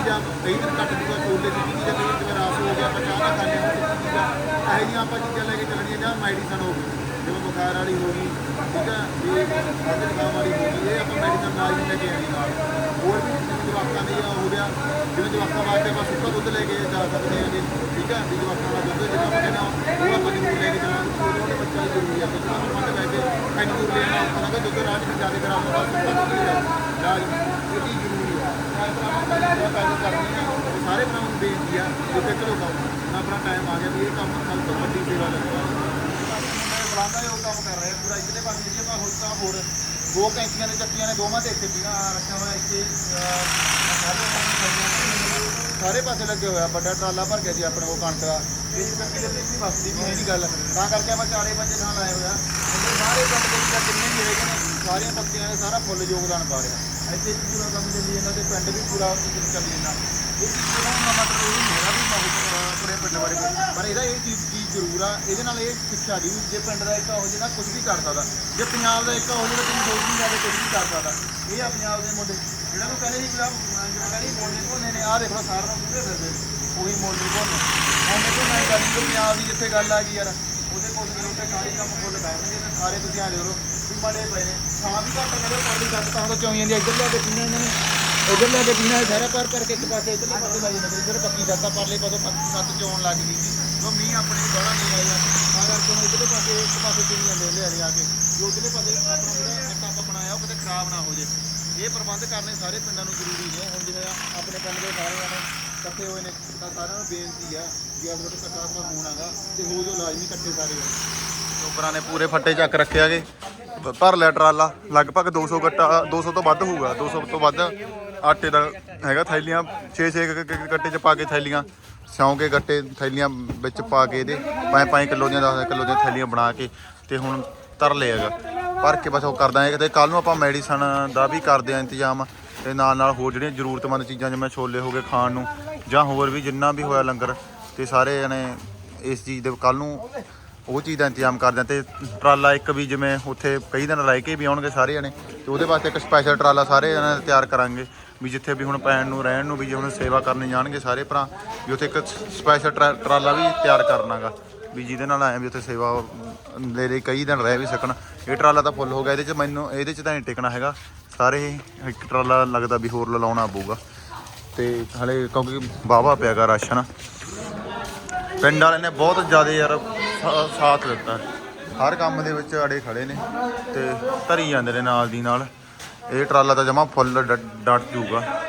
B: ਆਪਾਂ ਕਈ ਦਿਨ ਕੱਟ ਦੂਗਾ ਛੋਲੇ ਸੁੱਕੀ ਚੀਜ਼ਾਂ ਕਈ ਦਿਨ ਰਾਸ ਹੋ ਗਿਆ, ਆਪਾਂ ਚਾਹ ਨਾ ਖਾਣੇ ਹਾਂ ਸੁੱਕੀ ਚੀਜ਼ਾਂ ਇਹੋ ਜਿਹੀਆਂ ਆਪਾਂ ਚੀਜ਼ਾਂ ਲੈ ਕੇ ਚੱਲਣੀਆਂ ਜਾਂ ਮੈਡੀਸਨ ਹੋ ਗਈ, ਜਿਵੇਂ ਬੁਖਾਰ ਵਾਲੀ ਹੋ ਗਈ, ਠੀਕ ਆ? ਇਹ ਅੱਗੇ ਲਗਾਉਣ ਵਾਲੀ ਹੋ ਗਈ, ਇਹ ਆਪਾਂ ਮੈਡੀਸਨ ਨਾਲ ਹੀ ਲੈ ਕੇ ਆਣੀ ਨਾਲ। ਹੋਰ ਵੀ ਜਵਾਕਾਂ ਦੀ ਆ, ਹੋ ਗਿਆ। ਜਿਵੇਂ ਜਵਾਕਾਂ ਵਾਸਤੇ ਆਪਾਂ ਸੁੱਕਾ ਦੁੱਧ ਲੈ ਕੇ ਜਾ ਸਕਦੇ ਹਾਂ ਜੀ ਠੀਕ ਆ? ਵੀ ਜਵਾਕਾਂ ਦਾ ਦੁੱਧ ਜਿਹੜਾ ਆਪਾਂ ਕਹਿੰਦੇ ਉਹ ਆਪਾਂ ਜ਼ਰੂਰ ਲੈ ਕੇ ਜਾਣਾ ਉਹਦੇ ਬੱਚਾ ਦੀ ਜ਼ਰੂਰੀ ਆ। ਬੱਚਾ ਨੂੰ ਮੰਨ ਲੈ ਕੇ ਐਨੀ ਦੂਰ ਲੈਣਾ ਆਪਾਂ ਲੱਗਾ ਦੁੱਧ ਰਾਜ ਵਿੱਚ ਜ਼ਿਆਦਾ ਕਰਾ ਹੁੰਦਾ ਸੁੱਕਾ ਦੁੱਧ ਹੀ ਆ ਰਾਜ ਇਹ ਇਸ ਕੰਮ ਸਾਰੇ ਬੇਨਤੀ ਆ ਕਿ ਚਲੋ ਕੰਮ ਆਪਣਾ ਟਾਈਮ ਆ ਗਿਆ ਵੀ ਇਹ ਕੰਮ ਸਭ ਤੋਂ ਵੱਡੀ ਸੇਵਾ ਲੱਗਦਾ ਬਲਾਂਦਾ ਉਹ ਕੰਮ ਕਰ ਰਹੇ, ਪੂਰਾ ਇਤਨੇ ਪਾਸੇ ਜਿਹੜੀ ਆਪਾਂ ਹੋਰ ਹੋਰ ਦੋ ਕੈਂਚੀਆਂ ਨੇ ਚੱਕੀਆਂ ਨੇ, ਦੋਵਾਂ ਤੇ ਇੱਥੇ ਪੀਣਾ ਰੱਖਿਆ ਹੋਇਆ ਇੱਥੇ ਸਾਰੇ ਪਾਸੇ ਲੱਗੇ ਹੋਇਆ ਵੱਡਾ ਟਰਾਲਾ ਭਰ ਗਿਆ ਜੀ ਆਪਣੇ ਉਹ ਕਣਕ ਦਾ। ਇਸ ਕਰਕੇ ਦੇ ਵਿੱਚ ਵਸਦੀ ਵੀ ਨਹੀਂ ਗੱਲ। ਤਾਂ ਕਰਕੇ ਆਪਾਂ ਚਾਰੇ ਪੰਜੇ ਥਾਂ ਲਾਏ ਹੋਇਆ ਉਹਦੇ ਸਾਰੇ ਪਿੰਡ ਦੇ ਜਿੰਨੇ ਵੀ ਹੈਗੇ ਨੇ, ਸਾਰੀਆਂ ਪੱਤੀਆਂ ਨੇ, ਸਾਰਾ ਫੁੱਲ ਯੋਗਦਾਨ ਪਾ ਰਿਹਾ। ਇੱਥੇ ਵੀ ਪੂਰਾ ਕੰਮ ਚੱਲੀ ਜਾਂਦਾ ਤੇ ਪਿੰਡ ਵੀ ਪੂਰਾ ਚੱਲੀ ਜਾਂਦਾ। ਇਹ ਚੀਜ਼ ਮਤਲਬ ਇਹ ਨਹੀਂ ਵੀ ਬਹੁਤ ਆਪਣੇ ਪਿੰਡ ਬਾਰੇ। ਪਰ ਇਹਦਾ ਇਹ ਚੀਜ਼ ਕੀ ਜ਼ਰੂਰ ਆ, ਇਹਦੇ ਨਾਲ ਇਹ ਸਿੱਖਿਆ ਦੀ ਜੇ ਪਿੰਡ ਦਾ ਇੱਕ ਹੋ ਜਿਹੜਾ ਕੁਝ ਵੀ ਕਰ ਸਕਦਾ। ਜੇ ਪੰਜਾਬ ਦਾ ਇੱਕ ਹੋ ਜਿਹੜਾ ਤੁਸੀਂ ਦੋ ਨਹੀਂ ਜਾ ਕੇ ਕੁਝ ਵੀ ਕਰ ਸਕਦਾ। ਇਹ ਆ ਪੰਜਾਬ ਦੇ ਮੁੰਡੇ। ਜਿਹੜਾ ਨੂੰ ਕਹਿੰਦੇ ਜੀ ਕਿ ਆਹ ਜਿਹੜਾ ਕਹਿੰਦੇ ਮੋਢੇ ਕੋਨੇ ਨੇ, ਆਹ ਦੇਖ ਲਓ ਸਾਰਾ ਨੂੰ ਪੂਰੇ ਫਿਰਦੇ। ਨੇ। ਉਹੀ ਮੋਢੇ ਕੋਨੇ ਉਹਨੇ ਤੋਂ ਮੈਂ ਗੱਲ ਪੰਜਾਬ ਦੀ ਜਿੱਥੇ ਗੱਲ ਆ ਗਈ ਯਾਰ, ਉਹਦੇ ਕੋਲ ਵੀ ਉੱਤੇ ਸਾਰੇ ਕੰਮ ਫੁੱਲ ਬੈਠਣਗੇ ਤੇ ਸਾਰੇ ਤੁਸੀਂ ਆ ਦੇਖੋ ਵੀ ਮੜੇ ਪਏ ਨੇ। ਥਾਂ ਵੀ ਘੱਟ ਕਰੇ ਪਰਲੀ ਸੱਤ ਤਾਂ ਤੋਂ ਚੌਂਈਆਂ ਦੀ ਇੱਧਰ ਲਿਆ ਕੇ ਪੀਣਾ ਇਹਨਾਂ ਨੇ। ਇੱਧਰ ਲਿਆ ਕੇ ਪੀਣਾ ਸਾਰਾ ਪਰ ਕਰਕੇ ਇੱਕ ਪਾਸੇ, ਇੱਧਰਲੇ ਪਾਸੇ ਲਾਈ ਜਾਂਦੇ ਇੱਧਰ ਪੱਕੀ ਸੱਤਾ ਪਰਲੇ ਪਾਸੋਂ ਸੱਤ ਚੋਣ ਲੱਗ ਗਈ ਉਹ ਮੀਂਹ ਆਪਣੇ ਬੜਾ ਨਹੀਂ ਆਇਆ। ਤਾਂ ਕਰਕੇ ਹੁਣ ਇੱਧਰਲੇ ਪਾਸੇ, ਇੱਕ ਪਾਸੇ ਚੁਣੀ ਜਾਂਦੇ ਲਿਆਰੇ ਆ ਕੇ। ਜੋ ਉੱਧਰਲੇ ਪਾਸੇ ਆਪਣਾ ਜਿਹੜਾ ਇੱਕ ਬਣਾਇਆ, ਉਹ ਕਿਤੇ ਖਰਾਬ ਨਾ ਹੋ ਜੇ। ਇਹ ਪ੍ਰਬੰਧ ਕਰਨੇ ਸਾਰੇ ਪਿੰਡਾਂ ਨੂੰ ਜ਼ਰੂਰੀ ਨੇ। ਹੁਣ ਜਿਵੇਂ ਆਪਣੇ ਪਿੰਡ ਦੇ ਸਾਰੇ ਜਾਣੇ ਇਕੱਠੇ ਹੋਏ ਨੇ, ਤਾਂ ਸਾਰਿਆਂ ਨੂੰ ਬੇਨਤੀ ਆ ਕਿ ਆਪ ਇਕੱਠਾ ਹੋਣਾਗਾ ਤੇ ਹੋ ਜੋ ਲਾਜ਼ਮੀ ਇਕੱਠੇ ਸਾਰੇ ਹੋਣ। ਨੇ ਪੂਰੇ ਫੱਟੇ ਚੱਕ ਰੱਖਿਆਗੇ। ਭਰ ਲਿਆ ਟਰਾਲਾ, ਲਗਭਗ 200 ਗੱਟਾ 200 ਤੋਂ ਵੱਧ ਹੋਊਗਾ 200 ਤੋਂ ਵੱਧ ਆਟੇ ਦਾ ਹੈਗਾ ਥੈਲੀਆਂ 6-6 ਗੱਟੇ ਚ ਪਾ ਕੇ ਥੈਲੀਆਂ ਸਿਉਂ ਕੇ ਗੱਟੇ ਥੈਲੀਆਂ ਵਿੱਚ ਪਾ ਕੇ ਇਹਦੇ 5-5 ਕਿਲੋ ਦੀਆਂ 10 ਕਿਲੋ ਦੀਆਂ ਥੈਲੀਆਂ ਬਣਾ ਕੇ ਤੇ ਹੁਣ ਤਰ ਲਿਆਗਾ ਭਰ ਕੇ ਬਸ ਉਹ ਕਰਦਾ ਹੈ ਕਿਤੇ ਕੱਲ ਨੂੰ ਆਪਾਂ ਮੈਡੀਸਨ ਦਾ ਵੀ ਕਰਦੇ ਆ ਇੰਤਜ਼ਾਮ ਤੇ ਨਾਲ ਨਾਲ ਹੋਰ ਜਿਹੜੀਆਂ ਜ਼ਰੂਰਤਮੰਦ ਚੀਜ਼ਾਂ ਜਿਵੇਂ ਛੋਲੇ ਹੋ ਗਏ ਖਾਣ ਨੂੰ ਜਾਂ ਹੋਰ ਵੀ ਜਿੰਨਾ ਵੀ ਹੋਇਆ ਲੰਗਰ ਤੇ ਸਾਰੇ ਜਣੇ ਇਸ ਚੀਜ਼ ਦੇ ਕੱਲ ਨੂੰ ਉਹ ਚੀਜ਼ ਦਾ ਇੰਤਜ਼ਾਮ ਕਰਦੇ ਆ ਤੇ ਟਰਾਲਾ ਇੱਕ ਵੀ ਜਿਵੇਂ ਉੱਥੇ ਕਈ ਦਿਨ ਰਹਿ ਕੇ ਵੀ ਆਉਣਗੇ ਸਾਰੇ ਜਣੇ ਤੇ ਉਹਦੇ ਵਾਸਤੇ ਇੱਕ ਸਪੈਸ਼ਲ ਟਰਾਲਾ ਸਾਰੇ ਜਣੇ ਤਿਆਰ ਕਰਾਂਗੇ ਵੀ ਜਿੱਥੇ ਵੀ ਹੁਣ ਪੈਣ ਨੂੰ, ਰਹਿਣ ਨੂੰ ਵੀ ਜੇ ਹੁਣ ਸੇਵਾ ਕਰਨ ਜਾਣਗੇ ਸਾਰੇ ਭਰਾ, ਵੀ ਉੱਥੇ ਇੱਕ ਸਪੈਸ਼ਲ ਟਰਾਲਾ ਵੀ ਤਿਆਰ ਕਰਨਾਗਾ, ਵੀ ਜਿਹਦੇ ਨਾਲ ਆਏ ਵੀ ਉੱਥੇ ਸੇਵਾ ਦੇ ਲਈ ਕਈ ਦਿਨ ਰਹਿ ਵੀ ਸਕਣ। ਇਹ ਟਰਾਲਾ ਤਾਂ ਫੁੱਲ ਹੋ ਗਿਆ, ਇਹਦੇ ਚ ਮੈਨੂੰ, ਇਹਦੇ ਚ ਤਾਂ ਨਹੀਂ ਟਿਕਣਾ ਹੈਗਾ, ਸਾਰੇ ਇੱਕ ਟਰਾਲਾ ਲੱਗਦਾ ਵੀ ਹੋਰ ਲਾਉਣਾ ਪਊਗਾ। ਤੇ ਹਲੇ ਕਿਉਂਕਿ ਵਾਹਵਾ ਪਿਆਗਾ ਰਾਸ਼ਨ, ਪਿੰਡ ਵਾਲਿਆਂ ਨੇ ਬਹੁਤ ਜ਼ਿਆਦਾ ਯਾਰ ਸਾਥ ਦਿੱਤਾ। ਹਰ ਕੰਮ ਦੇ ਵਿੱਚ ਅੜੇ ਖੜੇ ਨੇ ਤੇ ਧਰੀ ਜਾਂਦੇ ਨੇ ਨਾਲ ਦੀ ਨਾਲ। ਇਹ ਟਰਾਲਾ ਤਾਂ ਜਮਾ ਫੁੱਲ ਡ- ਡਟ ਜੂਗਾ।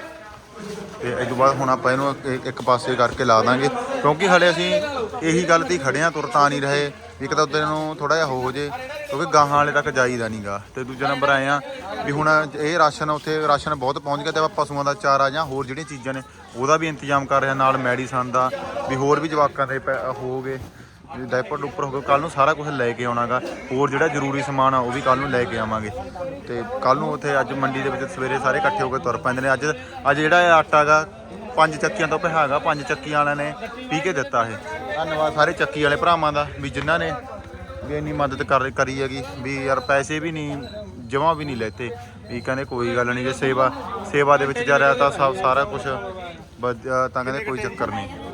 B: ਤੇ ਇਸ ਤੋਂ ਬਾਅਦ ਹੁਣ ਆਪਾਂ ਇਹਨੂੰ ਇੱਕ- ਪਾਸੇ ਕਰਕੇ ਲਾ ਦਾਂਗੇ। ਕਿਉਂਕਿ ਹਲੇ ਅਸੀਂ ਇਹੀ ਗੱਲ ਤੇ ਹੀ ਖੜੇ ਆ ਤੁਰ ਤਾਂ ਨਹੀਂ ਰਹੇ। ਇੱਕ ਤਾਂ ਉੱਧਰ ਨੂੰ ਥੋੜਾ ਜਿਹਾ ਹੋ ਜੇ, ਕਿਉਂਕਿ ਗਾਹਾਂ ਵਾਲੇ ਤੱਕ ਜਾਈਦਾ ਨਹੀਂਗਾ ਤੇ ਦੂਜਾ ਨੰਬਰ ਆਏ ਆ ਵੀ ਹੁਣ ਇਹ ਰਾਸ਼ਨ ਉੱਥੇ, ਰਾਸ਼ਨ ਬਹੁਤ ਪਹੁੰਚ ਗਿਆ ਤੇ ਆਪਾਂ ਪਸ਼ੂਆਂ ਦਾ ਚਾਰਾ ਜਾਂ ਹੋਰ ਜਿਹੜੀਆਂ ਚੀਜ਼ਾਂ ਨੇ, ਉਹਦਾ ਵੀ ਇੰਤਜ਼ਾਮ ਕਰ ਰਹੇ ਨਾਲ ਮੈਡੀਸਨ ਦਾ, ਵੀ ਹੋਰ ਵੀ ਜਵਾਕਾਂ ਦੇ ਪੈ- ਹੋ ਗਏ। ਡਾਈਪਰ ਡੂਪਰ ਹੋ ਗਏ ਕੱਲ ਨੂੰ ਸਾਰਾ ਕੁਝ ਲੈ ਕੇ ਆਉਣਾਗਾ। ਹੋਰ ਜਿਹੜਾ ਜ਼ਰੂਰੀ ਸਮਾਨ ਆ, ਉਹ ਵੀ ਕੱਲ ਨੂੰ ਲੈ ਕੇ ਆਵਾਂਗੇ। ਤੇ ਕੱਲ ਨੂੰ ਉੱਥੇ ਅੱਜ ਮੰਡੀ ਦੇ ਵਿੱਚ ਸਵੇਰੇ ਸਾਰੇ ਇਕੱਠੇ ਹੋ ਕੇ ਤੁਰ ਪੈਂਦੇ ਨੇ। ਅੱਜ ਅੱਜ ਜਿਹੜਾ ਇਹ ਆਟਾ ਗਾ ਪੰਜ ਚੱਕੀਆਂ ਤੋਂ ਪਿਆ ਹੈਗਾ, ਪੰਜ ਚੱਕੀਆਂ ਵਾਲਿਆਂ ਨੇ ਪੀ ਕੇ ਦਿੱਤਾ ਇਹ। ਧੰਨਵਾਦ ਸਾਰੇ ਚੱਕੀ ਵਾਲੇ ਭਰਾਵਾਂ ਦਾ, ਵੀ ਜਿਨ੍ਹਾਂ ਨੇ ਵੀ ਇੰਨੀ ਮਦਦ ਕਰ, ਕਰੀ ਹੈਗੀ, ਵੀ ਯਾਰ ਪੈਸੇ ਵੀ ਨਹੀਂ, ਜਮਾ ਵੀ ਨਹੀਂ ਲੈਤੇ। ਵੀ ਕਹਿੰਦੇ ਕੋਈ ਗੱਲ ਨਹੀਂ, ਜੇ ਸੇਵਾ ਸੇਵਾ ਦੇ ਵਿੱਚ ਜਾ ਰਿਹਾ ਤਾਂ ਸਭ ਸਾਰਾ ਕੁਝ ਤਾਂ ਕਹਿੰਦੇ ਕੋਈ ਚੱਕਰ ਨਹੀਂ।